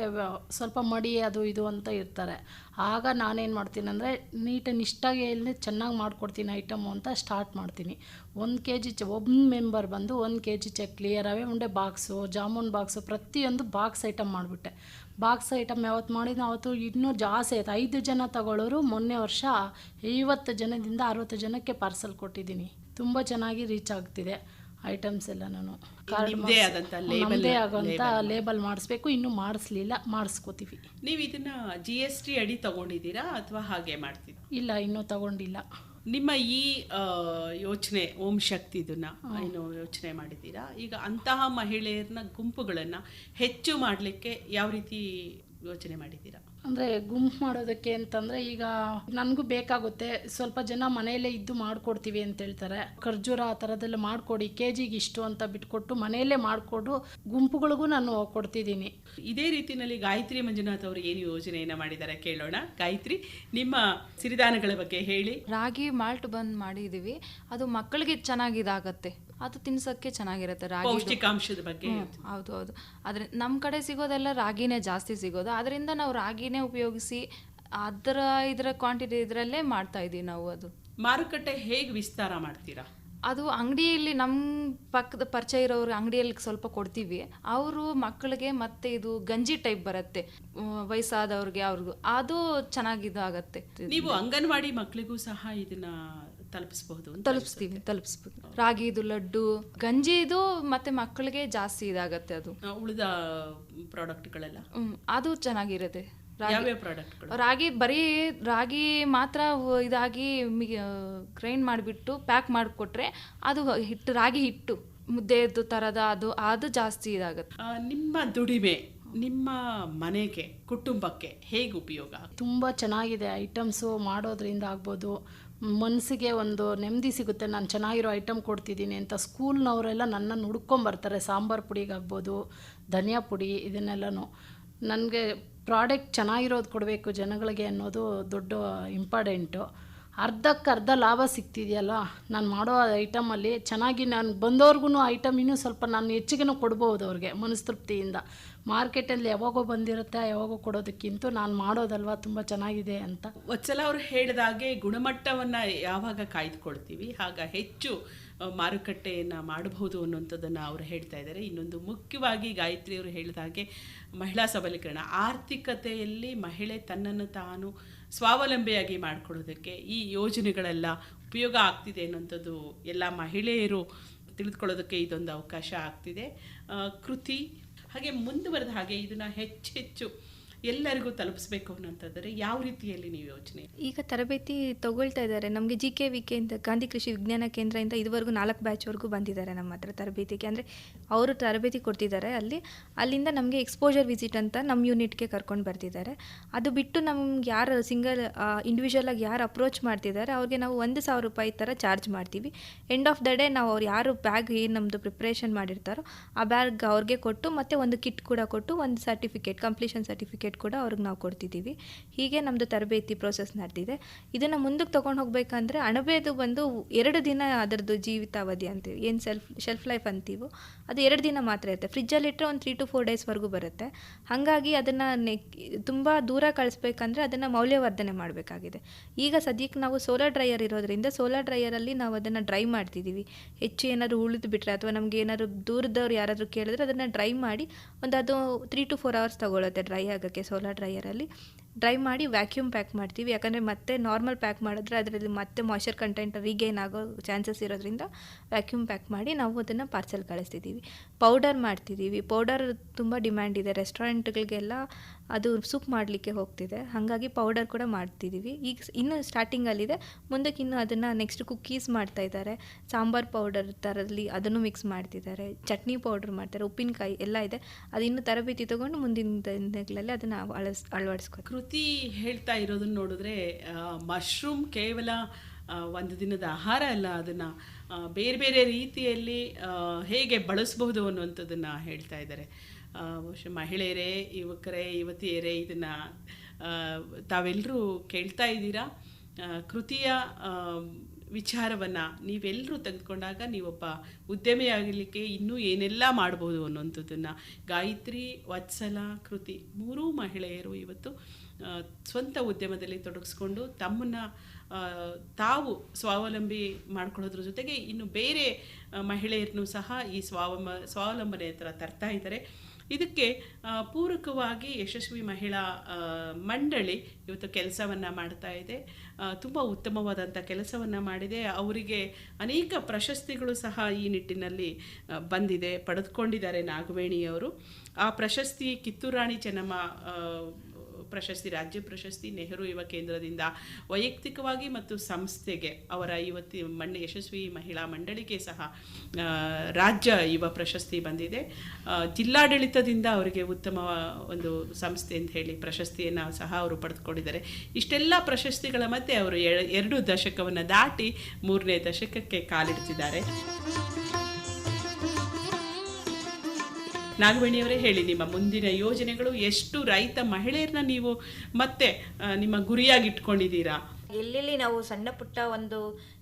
ಸ್ವಲ್ಪ ಮಡಿ ಅದು ಇದು ಅಂತ ಇರ್ತಾರೆ. ಆಗ ನಾನೇನು ಮಾಡ್ತೀನಿ ಅಂದರೆ, ನೀಟ್ ನಿಷ್ಠಾಗಿ ಎಲ್ಲಿ ಚೆನ್ನಾಗಿ ಮಾಡ್ಕೊಡ್ತೀನಿ ಐಟಮು ಅಂತ ಸ್ಟಾರ್ಟ್ ಮಾಡ್ತೀನಿ. ಒಂದು ಕೆ ಜಿ ಚ, ಒಬ್ಬ ಮೆಂಬರ್ ಬಂದು ಒಂದು ಕೆ ಜಿ ಚಕ್ಲಿ, ರವೆ ಉಂಡೆ ಬಾಕ್ಸು, ಜಾಮೂನ್ ಬಾಕ್ಸು, ಪ್ರತಿಯೊಂದು ಬಾಕ್ಸ್ ಐಟಮ್ ಮಾಡಿಬಿಟ್ಟೆ. ಬಾಕ್ಸ್ ಐಟಮ್ ಯಾವತ್ತು ಮಾಡಿದ್ನೋ ಅವತ್ತು ಇನ್ನೂ ಜಾಸ್ತಿ ಆಯ್ತು. ಐದು ಜನ ತಗೊಳ್ಳೋರು ಮೊನ್ನೆ ವರ್ಷ ಐವತ್ತು ಜನದಿಂದ ಅರವತ್ತು ಜನಕ್ಕೆ ಪಾರ್ಸಲ್ ಕೊಟ್ಟಿದ್ದೀನಿ. ತುಂಬ ಚೆನ್ನಾಗಿ ರೀಚ್ ಆಗ್ತಿದೆ ಐಟಮ್ಸ್ ಎಲ್ಲ ನಾನು ನಮ್ಮದೇ ಆಗೋಂಥ ಲೇಬಲ್ ಮಾಡಿಸ್ಬೇಕು. ಇನ್ನೂ ಮಾಡಿಸ್ಲಿಲ್ಲ ಮಾಡಿಸ್ಕೋತೀವಿ. ನೀವು ಇದನ್ನ ಜಿ ಎಸ್ ಟಿ ಅಡಿ ತಗೊಂಡಿದ್ದೀರಾ ಅಥವಾ ಹಾಗೆ ಮಾಡ್ತೀರಾ? ಇಲ್ಲ ಇನ್ನೂ ತಗೊಂಡಿಲ್ಲ. ನಿಮ್ಮ ಈ ಯೋಚನೆ ಓಂ ಶಕ್ತಿ ಇದನ್ನ ಏನು ಯೋಚನೆ ಮಾಡಿದ್ದೀರಾ? ಈಗ ಅಂತಹ ಮಹಿಳೆಯರನ್ನ ಗುಂಪುಗಳನ್ನ ಹೆಚ್ಚು ಮಾಡಲಿಕ್ಕೆ ಯಾವ ರೀತಿ ಯೋಚನೆ ಮಾಡಿದ್ದೀರಾ? ಅಂದರೆ ಗುಂಪು ಮಾಡೋದಕ್ಕೆ ಅಂತಂದರೆ ಈಗ ನನಗೂ ಬೇಕಾಗುತ್ತೆ ಸ್ವಲ್ಪ ಜನ ಮನೆಯಲ್ಲೇ ಇದ್ದು ಮಾಡಿಕೊಡ್ತೀವಿ ಅಂತ ಹೇಳ್ತಾರೆ. ಖರ್ಜೂರ ಆ ಥರದ್ದೆಲ್ಲ ಮಾಡಿಕೊಡಿ ಕೆ ಜಿಗೆ ಇಷ್ಟು ಅಂತ ಬಿಟ್ಕೊಟ್ಟು ಮನೆಯಲ್ಲೇ ಮಾಡಿಕೊಡು ಗುಂಪುಗಳಿಗೂ ನಾನು ಕೊಡ್ತಿದ್ದೀನಿ. ಇದೇ ರೀತಿಯಲ್ಲಿ ಗಾಯತ್ರಿ ಮಂಜುನಾಥ್ ಅವರು ಏನು ಯೋಜನೆಯನ್ನು ಮಾಡಿದ್ದಾರೆ ಕೇಳೋಣ. ಗಾಯತ್ರಿ ನಿಮ್ಮ ಸಿರಿಧಾನಗಳ ಬಗ್ಗೆ ಹೇಳಿ. ರಾಗಿ ಮಾಲ್ಟ್ ಬಂದ್ ಮಾಡಿದೀವಿ. ಅದು ಮಕ್ಕಳಿಗೆ ಚೆನ್ನಾಗಿ ಇದಾಗತ್ತೆ ಅದು ತಿನ್ಸಕ್ಕೆ ಚೆನ್ನಾಗಿರುತ್ತೆ ರಾಗಿ ಪೌಷ್ಟಿಕಾಂಶದ ಬಗ್ಗೆ ಹೌದು ಹೌದು. ಆದರೆ ನಮ್ಮ ಕಡೆ ಸಿಗೋದೆಲ್ಲ ರಾಗಿನೇ ಜಾಸ್ತಿ ಸಿಗೋದು. ಅದರಿಂದ ನಾವು ರಾಗಿನೇ ಉಪಯೋಗಿಸಿ ಅದರ ಇದರ ಕ್ವಾಂಟಿಟಿ ಇದರಲ್ಲೇ ಮಾಡ್ತಾ ಇದ್ದೀವಿ ನಾವು ಅದು. ಮಾರುಕಟ್ಟೆ ಹೇಗೆ ವಿಸ್ತಾರ ಮಾಡ್ತೀರಾ? ಅದು ಅಂಗಡಿಯಲ್ಲಿ ನಮ್ಮ ಪಕ್ಕದ ಪರಿಚಯ ಇರೋರು ಅಂಗಡಿಯಲ್ಲಿ ಸ್ವಲ್ಪ ಕೊಡ್ತೀವಿ. ಅವರು ಮಕ್ಕಳಿಗೆ ಮತ್ತೆ ಇದು ಗಂಜಿ ಟೈಪ್ ಬರುತ್ತೆ. ವಯಸ್ಸಾದವ್ರಿಗೆ ಅವ್ರಿಗೂ. ಅದು ಚೆನ್ನಾಗಿ ಇದು ಆಗತ್ತೆ ನೀವು ಅಂಗನವಾಡಿ ಮಕ್ಕಳಿಗೂ ಸಹ ಇದನ್ನ ತಲುಪಿಸಬಹುದು ತಲುಪಿಸ್ತೀವಿ ತಲುಪಿಸ್ಬೋದು. ರಾಗಿದು ಲಡ್ಡು ಗಂಜಿದು ಮತ್ತೆ ಮಕ್ಕಳಿಗೆ ಜಾಸ್ತಿ ಇದಾಗತ್ತೆ ಅದು. ಉಳಿದ ಪ್ರಾಡಕ್ಟ್ಗಳೆಲ್ಲ? ಹ್ಮ್, ಅದು ಚೆನ್ನಾಗಿರುತ್ತೆ. ರಾಗಿ ಯಾವ್ಯಾವ ಪ್ರಾಡಕ್ಟ್ಗಳು? ರಾಗಿ ಬರೀ ರಾಗಿ ಮಾತ್ರ ಇದಾಗಿ ಗ್ರೈಂಡ್ ಮಾಡಿಬಿಟ್ಟು ಪ್ಯಾಕ್ ಮಾಡಿಕೊಟ್ರೆ ಅದು ಹಿಟ್ಟು ರಾಗಿ ಹಿಟ್ಟು ಮುದ್ದೆದ್ದು ಥರದ ಅದು ಅದು ಜಾಸ್ತಿ ಇದಾಗುತ್ತೆ. ನಿಮ್ಮ ದುಡಿಮೆ ನಿಮ್ಮ ಮನೆಗೆ ಕುಟುಂಬಕ್ಕೆ ಹೇಗೆ ಉಪಯೋಗ ತುಂಬ ಚೆನ್ನಾಗಿದೆ ಐಟಮ್ಸು ಮಾಡೋದ್ರಿಂದ ಆಗ್ಬೋದು. ಮನಸ್ಸಿಗೆ ಒಂದು ನೆಮ್ಮದಿ ಸಿಗುತ್ತೆ, ನಾನು ಚೆನ್ನಾಗಿರೋ ಐಟಮ್ ಕೊಡ್ತಿದ್ದೀನಿ ಅಂತ ಸ್ಕೂಲ್ನವರೆಲ್ಲ ನನ್ನನ್ನು ಹುಡ್ಕೊಂಬರ್ತಾರೆ. ಸಾಂಬಾರು ಪುಡಿಗಾಗ್ಬೋದು, ಧನಿಯಾ ಪುಡಿ ಇದನ್ನೆಲ್ಲನೂ. ನನಗೆ ಪ್ರಾಡಕ್ಟ್ ಚೆನ್ನಾಗಿರೋದು ಕೊಡಬೇಕು ಜನಗಳಿಗೆ ಅನ್ನೋದು ದೊಡ್ಡ ಇಂಪಾರ್ಟೆಂಟು ಅರ್ಧಕ್ಕೆ ಅರ್ಧ ಲಾಭ ಸಿಗ್ತಿದೆಯಲ್ಲ? ನಾನು ಮಾಡೋ ಐಟಮಲ್ಲಿ ಚೆನ್ನಾಗಿ ನಾನು ಬಂದವ್ರಿಗೂ ಐಟಮ್ ಇನ್ನೂ ಸ್ವಲ್ಪ ನಾನು ಹೆಚ್ಚಿಗೆನೂ ಕೊಡ್ಬೋದು ಅವ್ರಿಗೆ ಮನಸ್ತೃಪ್ತಿಯಿಂದ. ಮಾರ್ಕೆಟಲ್ಲಿ ಯಾವಾಗೋ ಬಂದಿರುತ್ತೆ, ಯಾವಾಗೋ ಕೊಡೋದಕ್ಕಿಂತ ನಾನು ಮಾಡೋದಲ್ವಾ ತುಂಬ ಚೆನ್ನಾಗಿದೆ ಅಂತ. ವಚಲ ಅವರು ಹೇಳಿದಾಗೆ ಗುಣಮಟ್ಟವನ್ನು ಯಾವಾಗ ಕಾಯ್ದುಕೊಳ್ತೀವಿ, ಆಗ ಹೆಚ್ಚು ಮಾರುಕಟ್ಟೆಯನ್ನು ಮಾಡಬಹುದು ಅನ್ನುವಂಥದ್ದನ್ನು ಅವರು ಹೇಳ್ತಾ ಇದ್ದಾರೆ. ಇನ್ನೊಂದು ಮುಖ್ಯವಾಗಿ ಗಾಯತ್ರಿ ಅವರು ಹೇಳಿದ ಹಾಗೆ ಮಹಿಳಾ ಸಬಲೀಕರಣ. ಆರ್ಥಿಕತೆಯಲ್ಲಿ ಮಹಿಳೆ ತನ್ನನ್ನು ತಾನು ಸ್ವಾವಲಂಬಿಯಾಗಿ ಮಾಡಿಕೊಳ್ಳೋದಕ್ಕೆ ಈ ಯೋಜನೆಗಳೆಲ್ಲ ಉಪಯೋಗ ಆಗ್ತಿದೆ ಅನ್ನೋಂಥದ್ದು ಎಲ್ಲ ಮಹಿಳೆಯರು ತಿಳಿದುಕೊಳ್ಳೋದಕ್ಕೆ ಇದೊಂದು ಅವಕಾಶ ಆಗ್ತಿದೆ. ಕೃತಿ, ಹಾಗೆ ಮುಂದುವರೆದ ಹಾಗೆ ಇದನ್ನು ಹೆಚ್ಚು ಹೆಚ್ಚು ಎಲ್ಲರಿಗೂ ತಲುಪಿಸ್ಬೇಕು ಅನ್ನೋಂಥದ್ದರೆ ಯಾವ ರೀತಿಯಲ್ಲಿ ನೀವು ಯೋಚನೆ? ಈಗ ತರಬೇತಿ ತಗೊಳ್ತಾ ಇದ್ದಾರೆ. ನಮಗೆ G K V K Gandhi ಕೃಷಿ ವಿಜ್ಞಾನ ಕೇಂದ್ರದಿಂದ ಇದುವರೆಗೂ ನಾಲ್ಕು ಬ್ಯಾಚ್ವರೆಗೂ ಬಂದಿದ್ದಾರೆ ನಮ್ಮ ಹತ್ರ ತರಬೇತಿಗೆ. ಅಂದರೆ ಅವರು ತರಬೇತಿ ಕೊಡ್ತಿದ್ದಾರೆ ಅಲ್ಲಿ. ಅಲ್ಲಿಂದ ನಮಗೆ ಎಕ್ಸ್ಪೋಜರ್ ವಿಸಿಟ್ ಅಂತ ನಮ್ಮ ಯೂನಿಟ್ಗೆ ಕರ್ಕೊಂಡು ಬರ್ತಿದ್ದಾರೆ. ಅದು ಬಿಟ್ಟು ನಮ್ಗೆ ಯಾರು ಸಿಂಗಲ್ ಇಂಡಿವಿಜುವಲ್ ಆಗಿ ಯಾರು ಅಪ್ರೋಚ್ ಮಾಡ್ತಿದ್ದಾರೆ, ಅವ್ರಿಗೆ ನಾವು ಒಂದು ಸಾವಿರ ರೂಪಾಯಿ ಥರ ಚಾರ್ಜ್ ಮಾಡ್ತೀವಿ. ಎಂಡ್ ಆಫ್ ದ ಡೇ ನಾವು ಅವ್ರು ಯಾರು ಬ್ಯಾಗ್ ಏನು ನಮ್ಮದು ಪ್ರಿಪ್ರೇಷನ್ ಮಾಡಿರ್ತಾರೋ, ಆ ಬ್ಯಾಗ್ ಅವ್ರಿಗೆ ಕೊಟ್ಟು ಮತ್ತೆ ಒಂದು ಕಿಟ್ ಕೂಡ ಕೊಟ್ಟು ಒಂದು ಸರ್ಟಿಫಿಕೇಟ್ ಕಂಪ್ಲೀಷನ್ ಸರ್ಟಿಫಿಕೇಟ್ ಸರ್ಟಿಫಿಕೇಟ್ ಕೂಡ ಅವ್ರಿಗೆ ನಾವು ಕೊಡ್ತಿದ್ದೀವಿ. ಹೀಗೆ ನಮ್ಮದು ತರಬೇತಿ ಪ್ರೋಸೆಸ್ ನಡೆದಿದೆ. ಇದನ್ನು ಮುಂದಕ್ಕೆ ತೊಗೊಂಡು ಹೋಗಬೇಕಂದ್ರೆ ಅಣಬೆದು ಬಂದು ಎರಡು ದಿನ ಅದರದ್ದು ಜೀವಿತಾವಧಿ ಅಂತೀವಿ. ಏನು ಸೆಲ್ಫ್ ಶೆಲ್ಫ್ ಲೈಫ್ ಅಂತೀವೋ, ಅದು ಎರಡು ದಿನ ಮಾತ್ರ ಇರುತ್ತೆ. ಫ್ರಿಜ್ಜಲ್ಲಿಟ್ಟರೆ ಒಂದು ತ್ರೀ ಟು ಫೋರ್ ಡೇಸ್ವರೆಗೂ ಬರುತ್ತೆ. ಹಾಗಾಗಿ ಅದನ್ನು ನೆ ತುಂಬ ದೂರ ಕಳಿಸ್ಬೇಕಂದ್ರೆ ಅದನ್ನು ಮೌಲ್ಯವರ್ಧನೆ ಮಾಡಬೇಕಾಗಿದೆ. ಈಗ ಸದ್ಯಕ್ಕೆ ನಾವು ಸೋಲಾರ್ ಡ್ರೈಯರ್ ಇರೋದ್ರಿಂದ ಸೋಲಾರ್ ಡ್ರೈಯರಲ್ಲಿ ನಾವು ಅದನ್ನು ಡ್ರೈ ಮಾಡ್ತಿದ್ದೀವಿ. ಹೆಚ್ಚು ಏನಾದರೂ ಉಳಿದು ಬಿಟ್ಟರೆ ಅಥವಾ ನಮಗೆ ಏನಾದ್ರು ದೂರದವ್ರು ಯಾರಾದರೂ ಕೇಳಿದ್ರೆ ಅದನ್ನು ಡ್ರೈ ಮಾಡಿ ಒಂದು ಅದು ತ್ರೀ ಟು ಫೋರ್ ಅವರ್ಸ್ ತೊಗೊಳುತ್ತೆ ಡ್ರೈ ಆಗೋಕ್ಕೆ. ಸೋಲಾರ್ ಡ್ರೈಯರಲ್ಲಿ ಡ್ರೈ ಮಾಡಿ ವ್ಯಾಕ್ಯೂಮ್ ಪ್ಯಾಕ್ ಮಾಡ್ತೀವಿ. ಯಾಕಂದರೆ ಮತ್ತೆ ನಾರ್ಮಲ್ ಪ್ಯಾಕ್ ಮಾಡಿದ್ರೆ ಅದರಲ್ಲಿ ಮತ್ತೆ ಮಾಯ್ಚರ್ ಕಂಟೆಂಟ್ ರೀಗೇನ್ ಆಗೋ ಚಾನ್ಸಸ್ ಇರೋದ್ರಿಂದ ವ್ಯಾಕ್ಯೂಮ್ ಪ್ಯಾಕ್ ಮಾಡಿ ನಾವು ಅದನ್ನು ಪಾರ್ಸೆಲ್ ಕಳಿಸ್ತಿದ್ದೀವಿ ಪೌಡರ್ ಮಾಡ್ತಿದ್ದೀವಿ ಪೌಡರ್ ತುಂಬ ಡಿಮ್ಯಾಂಡ್ ಇದೆ. ರೆಸ್ಟೋರೆಂಟ್ಗಳಿಗೆಲ್ಲ ಅದು ಸೂಪ್ ಮಾಡಲಿಕ್ಕೆ ಹೋಗ್ತಿದೆ. ಹಾಗಾಗಿ ಪೌಡರ್ ಕೂಡ ಮಾಡ್ತಿದ್ದೀವಿ ಈಗ ಇನ್ನೂ ಸ್ಟಾರ್ಟಿಂಗಲ್ಲಿದೆ ಮುಂದಕ್ಕೆ ಇನ್ನೂ ಅದನ್ನು ನೆಕ್ಸ್ಟ್ ಕುಕ್ಕೀಸ್ ಮಾಡ್ತಾ ಇದ್ದಾರೆ. ಸಾಂಬಾರ್ ಪೌಡರ್ ಥರದಲ್ಲಿ ಅದನ್ನು ಮಿಕ್ಸ್ ಮಾಡ್ತಿದ್ದಾರೆ. ಚಟ್ನಿ ಪೌಡರ್ ಮಾಡ್ತಾರೆ. ಉಪ್ಪಿನಕಾಯಿ ಎಲ್ಲ ಇದೆ. ಅದು ಇನ್ನೂ ತರಬೇತಿ ತೊಗೊಂಡು ಮುಂದಿನ ದಿನಗಳಲ್ಲಿ ಅದನ್ನು ಅಳಸ್, ಅಳವಡಿಸ್ಕೊ, ಕೃತಿ ಹೇಳ್ತಾ ಇರೋದನ್ನು ನೋಡಿದ್ರೆ ಮಶ್ರೂಮ್ ಕೇವಲ ಒಂದು ದಿನದ ಆಹಾರ ಅಲ್ಲ, ಅದನ್ನು ಬೇರೆ ಬೇರೆ ರೀತಿಯಲ್ಲಿ ಹೇಗೆ ಬಳಸಬಹುದು ಅನ್ನುವಂಥದ್ದನ್ನು ಹೇಳ್ತಾ ಇದ್ದಾರೆ. ಮಹಿಳೆಯರೇ, ಯುವಕರೇ, ಯುವತಿಯರೇ ಇದನ್ನು ತಾವೆಲ್ಲರೂ ಕೇಳ್ತಾ ಇದ್ದೀರಾ? ಕೃತಿಯ ವಿಚಾರವನ್ನು ನೀವೆಲ್ಲರೂ ತೆಗೆದುಕೊಂಡಾಗ ನೀವೊಬ್ಬ ಉದ್ಯಮಿಯಾಗಲಿಕ್ಕೆ ಇನ್ನೂ ಏನೆಲ್ಲ ಮಾಡ್ಬೋದು ಅನ್ನೋಂಥದ್ದನ್ನು ಗಾಯತ್ರಿ, ವತ್ಸಲ, ಕೃತಿ ಮೂರೂ ಮಹಿಳೆಯರು ಇವತ್ತು ಸ್ವಂತ ಉದ್ಯಮದಲ್ಲಿ ತೊಡಗಿಸ್ಕೊಂಡು ತಮ್ಮನ್ನು ತಾವು ಸ್ವಾವಲಂಬಿ ಮಾಡ್ಕೊಳ್ಳೋದ್ರ ಜೊತೆಗೆ ಇನ್ನು ಬೇರೆ ಮಹಿಳೆಯರನ್ನು ಸಹ ಈ ಸ್ವಾವಂಬ ಸ್ವಾವಲಂಬನೆ ಹತ್ರ ತರ್ತಾ ಇದ್ದಾರೆ. ಇದಕ್ಕೆ ಪೂರಕವಾಗಿ ಯಶಸ್ವಿ ಮಹಿಳಾ ಮಂಡಳಿ ಇವತ್ತು ಕೆಲಸವನ್ನು ಮಾಡ್ತಾ ಇದೆ. ತುಂಬ ಉತ್ತಮವಾದಂಥ ಕೆಲಸವನ್ನು ಮಾಡಿದೆ. ಅವರಿಗೆ ಅನೇಕ ಪ್ರಶಸ್ತಿಗಳು ಸಹ ಈ ನಿಟ್ಟಿನಲ್ಲಿ ಬಂದಿದೆ. ಪಡೆದುಕೊಂಡಿದ್ದಾರೆ ನಾಗವೇಣಿಯವರು. ಆ ಪ್ರಶಸ್ತಿ ಕಿತ್ತೂರಾಣಿ ಚೆನ್ನಮ್ಮ ಪ್ರಶಸ್ತಿ, ರಾಜ್ಯ ಪ್ರಶಸ್ತಿ ನೆಹರು ಯುವ ಕೇಂದ್ರದಿಂದ ವೈಯಕ್ತಿಕವಾಗಿ ಮತ್ತು ಸಂಸ್ಥೆಗೆ ಅವರ ಇವತ್ತಿ ಮಂಡ ಯಶಸ್ವಿ ಮಹಿಳಾ ಮಂಡಳಿಗೆ ಸಹ ರಾಜ್ಯ ಯುವ ಪ್ರಶಸ್ತಿ ಬಂದಿದೆ. ಜಿಲ್ಲಾಡಳಿತದಿಂದ ಅವರಿಗೆ ಉತ್ತಮ ಒಂದು ಸಂಸ್ಥೆ ಅಂತ ಹೇಳಿ ಪ್ರಶಸ್ತಿಯನ್ನು ಸಹ ಅವರು ಪಡೆದುಕೊಂಡಿದ್ದಾರೆ. ಇಷ್ಟೆಲ್ಲ ಪ್ರಶಸ್ತಿಗಳ ಮಧ್ಯೆ ಅವರು ಎರಡು ದಶಕವನ್ನು ದಾಟಿ ಮೂರನೇ ದಶಕಕ್ಕೆ ಕಾಲಿಡ್ತಿದ್ದಾರೆ. ನಾಗವೇಣಿಯವರೇ ಹೇಳಿ, ನಿಮ್ಮ ಮುಂದಿನ ಯೋಜನೆಗಳು ಎಷ್ಟು ರೈತ ಮಹಿಳೆಯರನ್ನ ನೀವು ಮತ್ತೆ ನಿಮ್ಮ ಗುರಿಯಾಗಿ ಇಟ್ಕೊಂಡಿದ್ದೀರಾ ಎಲ್ಲೆಲ್ಲಿ ನಾವು ಸಣ್ಣ ಪುಟ್ಟ ಒಂದು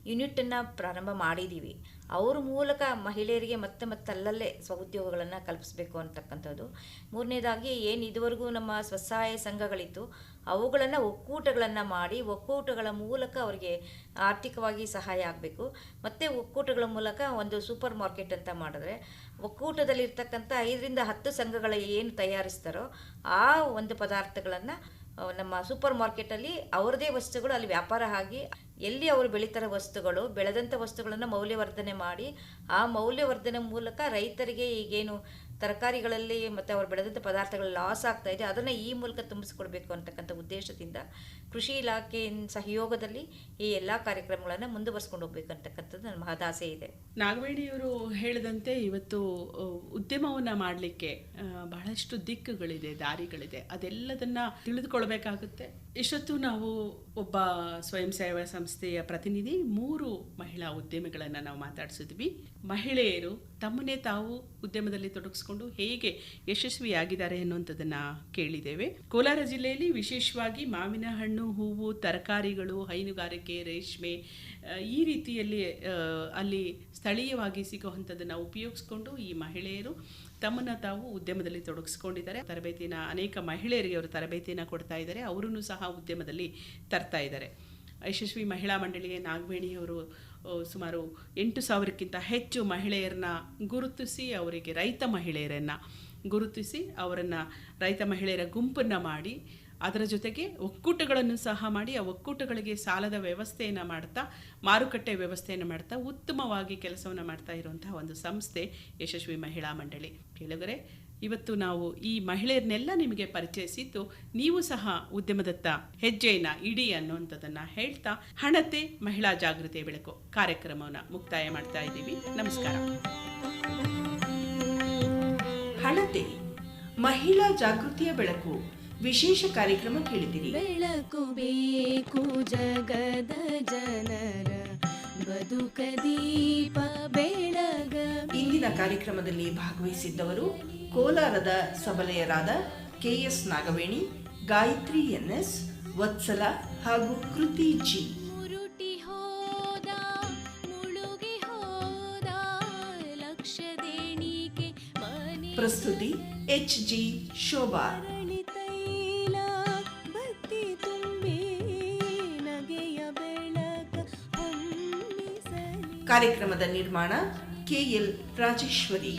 ಯೂನಿಟನ್ನು ಪ್ರಾರಂಭ ಮಾಡಿದ್ದೀವಿ ಅವ್ರ ಮೂಲಕ ಮಹಿಳೆಯರಿಗೆ ಮತ್ತೆ ಮತ್ತೆ ಅಲ್ಲಲ್ಲೇ ಸ್ವಉದ್ಯೋಗಗಳನ್ನು ಕಲ್ಪಿಸಬೇಕು ಅಂತಕ್ಕಂಥದ್ದು. ಮೂರನೇದಾಗಿ ಏನು ಇದುವರೆಗೂ ನಮ್ಮ ಸ್ವಸಹಾಯ ಸಂಘಗಳಿತ್ತು, ಅವುಗಳನ್ನು ಒಕ್ಕೂಟಗಳನ್ನು ಮಾಡಿ ಒಕ್ಕೂಟಗಳ ಮೂಲಕ ಅವರಿಗೆ ಆರ್ಥಿಕವಾಗಿ ಸಹಾಯ ಆಗಬೇಕು. ಮತ್ತು ಒಕ್ಕೂಟಗಳ ಮೂಲಕ ಒಂದು ಸೂಪರ್ ಮಾರ್ಕೆಟ್ ಅಂತ ಮಾಡಿದ್ರೆ, ಒಕ್ಕೂಟದಲ್ಲಿರ್ತಕ್ಕಂಥ ಐದರಿಂದ ಹತ್ತು ಸಂಘಗಳ ಏನು ತಯಾರಿಸ್ತಾರೋ ಆ ಒಂದು ಪದಾರ್ಥಗಳನ್ನು ನಮ್ಮ ಸೂಪರ್ ಮಾರ್ಕೆಟಲ್ಲಿ ಅವ್ರದೇ ವಸ್ತುಗಳು ಅಲ್ಲಿ ವ್ಯಾಪಾರ ಆಗಿ ಎಲ್ಲಿ ಅವರು ಬೆಳೀತಾರ ವಸ್ತುಗಳು ಬೆಳೆದಂಥ ವಸ್ತುಗಳನ್ನು ಮೌಲ್ಯವರ್ಧನೆ ಮಾಡಿ ಆ ಮೌಲ್ಯವರ್ಧನೆ ಮೂಲಕ ರೈತರಿಗೆ ಈಗೇನು ತರಕಾರಿಗಳಲ್ಲಿ ಮತ್ತು ಅವ್ರು ಬೆಳೆದಂಥ ಪದಾರ್ಥಗಳು ಲಾಸ್ ಆಗ್ತಾ ಇದೆ. ಅದನ್ನು ಈ ಮೂಲಕ ತುಂಬಿಸ್ಕೊಡ್ಬೇಕು ಅಂತಕ್ಕಂಥ ಉದ್ದೇಶದಿಂದ ಕೃಷಿ ಇಲಾಖೆಯ ಸಹಯೋಗದಲ್ಲಿ ಈ ಎಲ್ಲ ಕಾರ್ಯಕ್ರಮಗಳನ್ನು ಮುಂದುವರ್ಸ್ಕೊಂಡು ಹೋಗ್ಬೇಕು ಅಂತಕ್ಕಂಥದ್ದು ನನ್ನ ಮಹದಾಸೆ ಇದೆ. ನಾಗವೇಣಿಯವರು ಹೇಳಿದಂತೆ ಇವತ್ತು ಉದ್ಯಮವನ್ನು ಮಾಡಲಿಕ್ಕೆ ಬಹಳಷ್ಟು ದಿಕ್ಕುಗಳಿದೆ, ದಾರಿಗಳಿದೆ. ಅದೆಲ್ಲದನ್ನು ತಿಳಿದುಕೊಳ್ಬೇಕಾಗುತ್ತೆ. ಇಷ್ಟೊತ್ತು ನಾವು ಒಬ್ಬ ಸ್ವಯಂ ಸೇವಾ ಸಂಸ್ಥೆಯ ಪ್ರತಿನಿಧಿ, ಮೂರು ಮಹಿಳಾ ಉದ್ಯಮಿಗಳನ್ನು ನಾವು ಮಾತಾಡಿಸಿದ್ವಿ. ಮಹಿಳೆಯರು ತಮ್ಮನ್ನೇ ತಾವು ಉದ್ಯಮದಲ್ಲಿ ತೊಡಗಿಸ್ಕೊಂಡು ಹೇಗೆ ಯಶಸ್ವಿಯಾಗಿದ್ದಾರೆ ಅನ್ನುವಂಥದ್ದನ್ನ ಕೇಳಿದ್ದೇವೆ. ಕೋಲಾರ ಜಿಲ್ಲೆಯಲ್ಲಿ ವಿಶೇಷವಾಗಿ ಮಾವಿನ ಹಣ್ಣು ಹೂವು, ತರಕಾರಿಗಳು, ಹೈನುಗಾರಿಕೆ, ರೇಷ್ಮೆ ಈ ರೀತಿಯಲ್ಲಿ ಅಲ್ಲಿ ಸ್ಥಳೀಯವಾಗಿ ಸಿಗುವಂಥದ್ದನ್ನು ಉಪಯೋಗಿಸ್ಕೊಂಡು ಈ ಮಹಿಳೆಯರು ತಮ್ಮನ್ನು ತಾವು ಉದ್ಯಮದಲ್ಲಿ ತೊಡಗಿಸ್ಕೊಂಡಿದ್ದಾರೆ. ತರಬೇತಿನ ಅನೇಕ ಮಹಿಳೆಯರಿಗೆ ಅವರು ತರಬೇತಿಯನ್ನು ಕೊಡ್ತಾ ಇದ್ದಾರೆ. ಅವರೂ ಸಹ ಉದ್ಯಮದಲ್ಲಿ ತರ್ತಾ ಇದ್ದಾರೆ. ಯಶಸ್ವಿ ಮಹಿಳಾ ಮಂಡಳಿಯ ನಾಗವೇಣಿಯವರು ಸುಮಾರು ಎಂಟು ಸಾವಿರಕ್ಕಿಂತ ಹೆಚ್ಚು ಮಹಿಳೆಯರನ್ನ ಗುರುತಿಸಿ ಅವರಿಗೆ ರೈತ ಮಹಿಳೆಯರನ್ನು ಗುರುತಿಸಿ ಅವರನ್ನು ರೈತ ಮಹಿಳೆಯರ ಗುಂಪನ್ನು ಮಾಡಿ ಅದರ ಜೊತೆಗೆ ಒಕ್ಕೂಟಗಳನ್ನು ಸಹ ಮಾಡಿ ಆ ಒಕ್ಕೂಟಗಳಿಗೆ ಸಾಲದ ವ್ಯವಸ್ಥೆಯನ್ನು ಮಾಡ್ತಾ, ಮಾರುಕಟ್ಟೆ ವ್ಯವಸ್ಥೆಯನ್ನು ಮಾಡ್ತಾ, ಉತ್ತಮವಾಗಿ ಕೆಲಸವನ್ನು ಮಾಡ್ತಾ ಇರುವಂತಹ ಒಂದು ಸಂಸ್ಥೆ ಯಶಸ್ವಿ ಮಹಿಳಾ ಮಂಡಳಿ. ಕೇಳಿದರೆ ಇವತ್ತು ನಾವು ಈ ಮಹಿಳೆಯರನ್ನೆಲ್ಲ ನಿಮಗೆ ಪರಿಚಯಿಸಿದ್ದು ನೀವು ಸಹ ಉದ್ಯಮದತ್ತ ಹೆಜ್ಜೆಯನ್ನ ಇಡಿ ಅನ್ನುವಂಥದ್ದನ್ನು ಹೇಳ್ತಾ ಹಣತೆ ಮಹಿಳಾ ಜಾಗೃತಿ ಬೆಳಕು ಕಾರ್ಯಕ್ರಮವನ್ನು ಮುಕ್ತಾಯ ಮಾಡ್ತಾ ಇದ್ದೀವಿ. ನಮಸ್ಕಾರ. ಹಣತೆ ಮಹಿಳಾ ಜಾಗೃತಿಯ ಬೆಳಕು ವಿಶೇಷ ಕಾರ್ಯಕ್ರಮ ಕೇಳಿದಿರಿ ಬೆಳಕು ಬೇಕು ಜಗದ ಜನರ ಬದುಕ ದೀಪ ಬೆಳಗ ಇಂದಿನ ಕಾರ್ಯಕ್ರಮದಲ್ಲಿ ಭಾಗವಹಿಸಿದ್ದವರು ಕೋಲಾರದ ಸಬಲೆಯರಾದ K S Nagaveni Gayathri N S Vatsala ಹಾಗೂ ಕೃತಿ ಜಿ. ಪ್ರಸ್ತುತಿ ಎಚ್ ಜಿ ಶೋಭಾ ಕಾರ್ಯಕ್ರಮದ ನಿರ್ಮಾಣ ಕೆಎಲ್ ರಾಜೇಶ್ವರಿ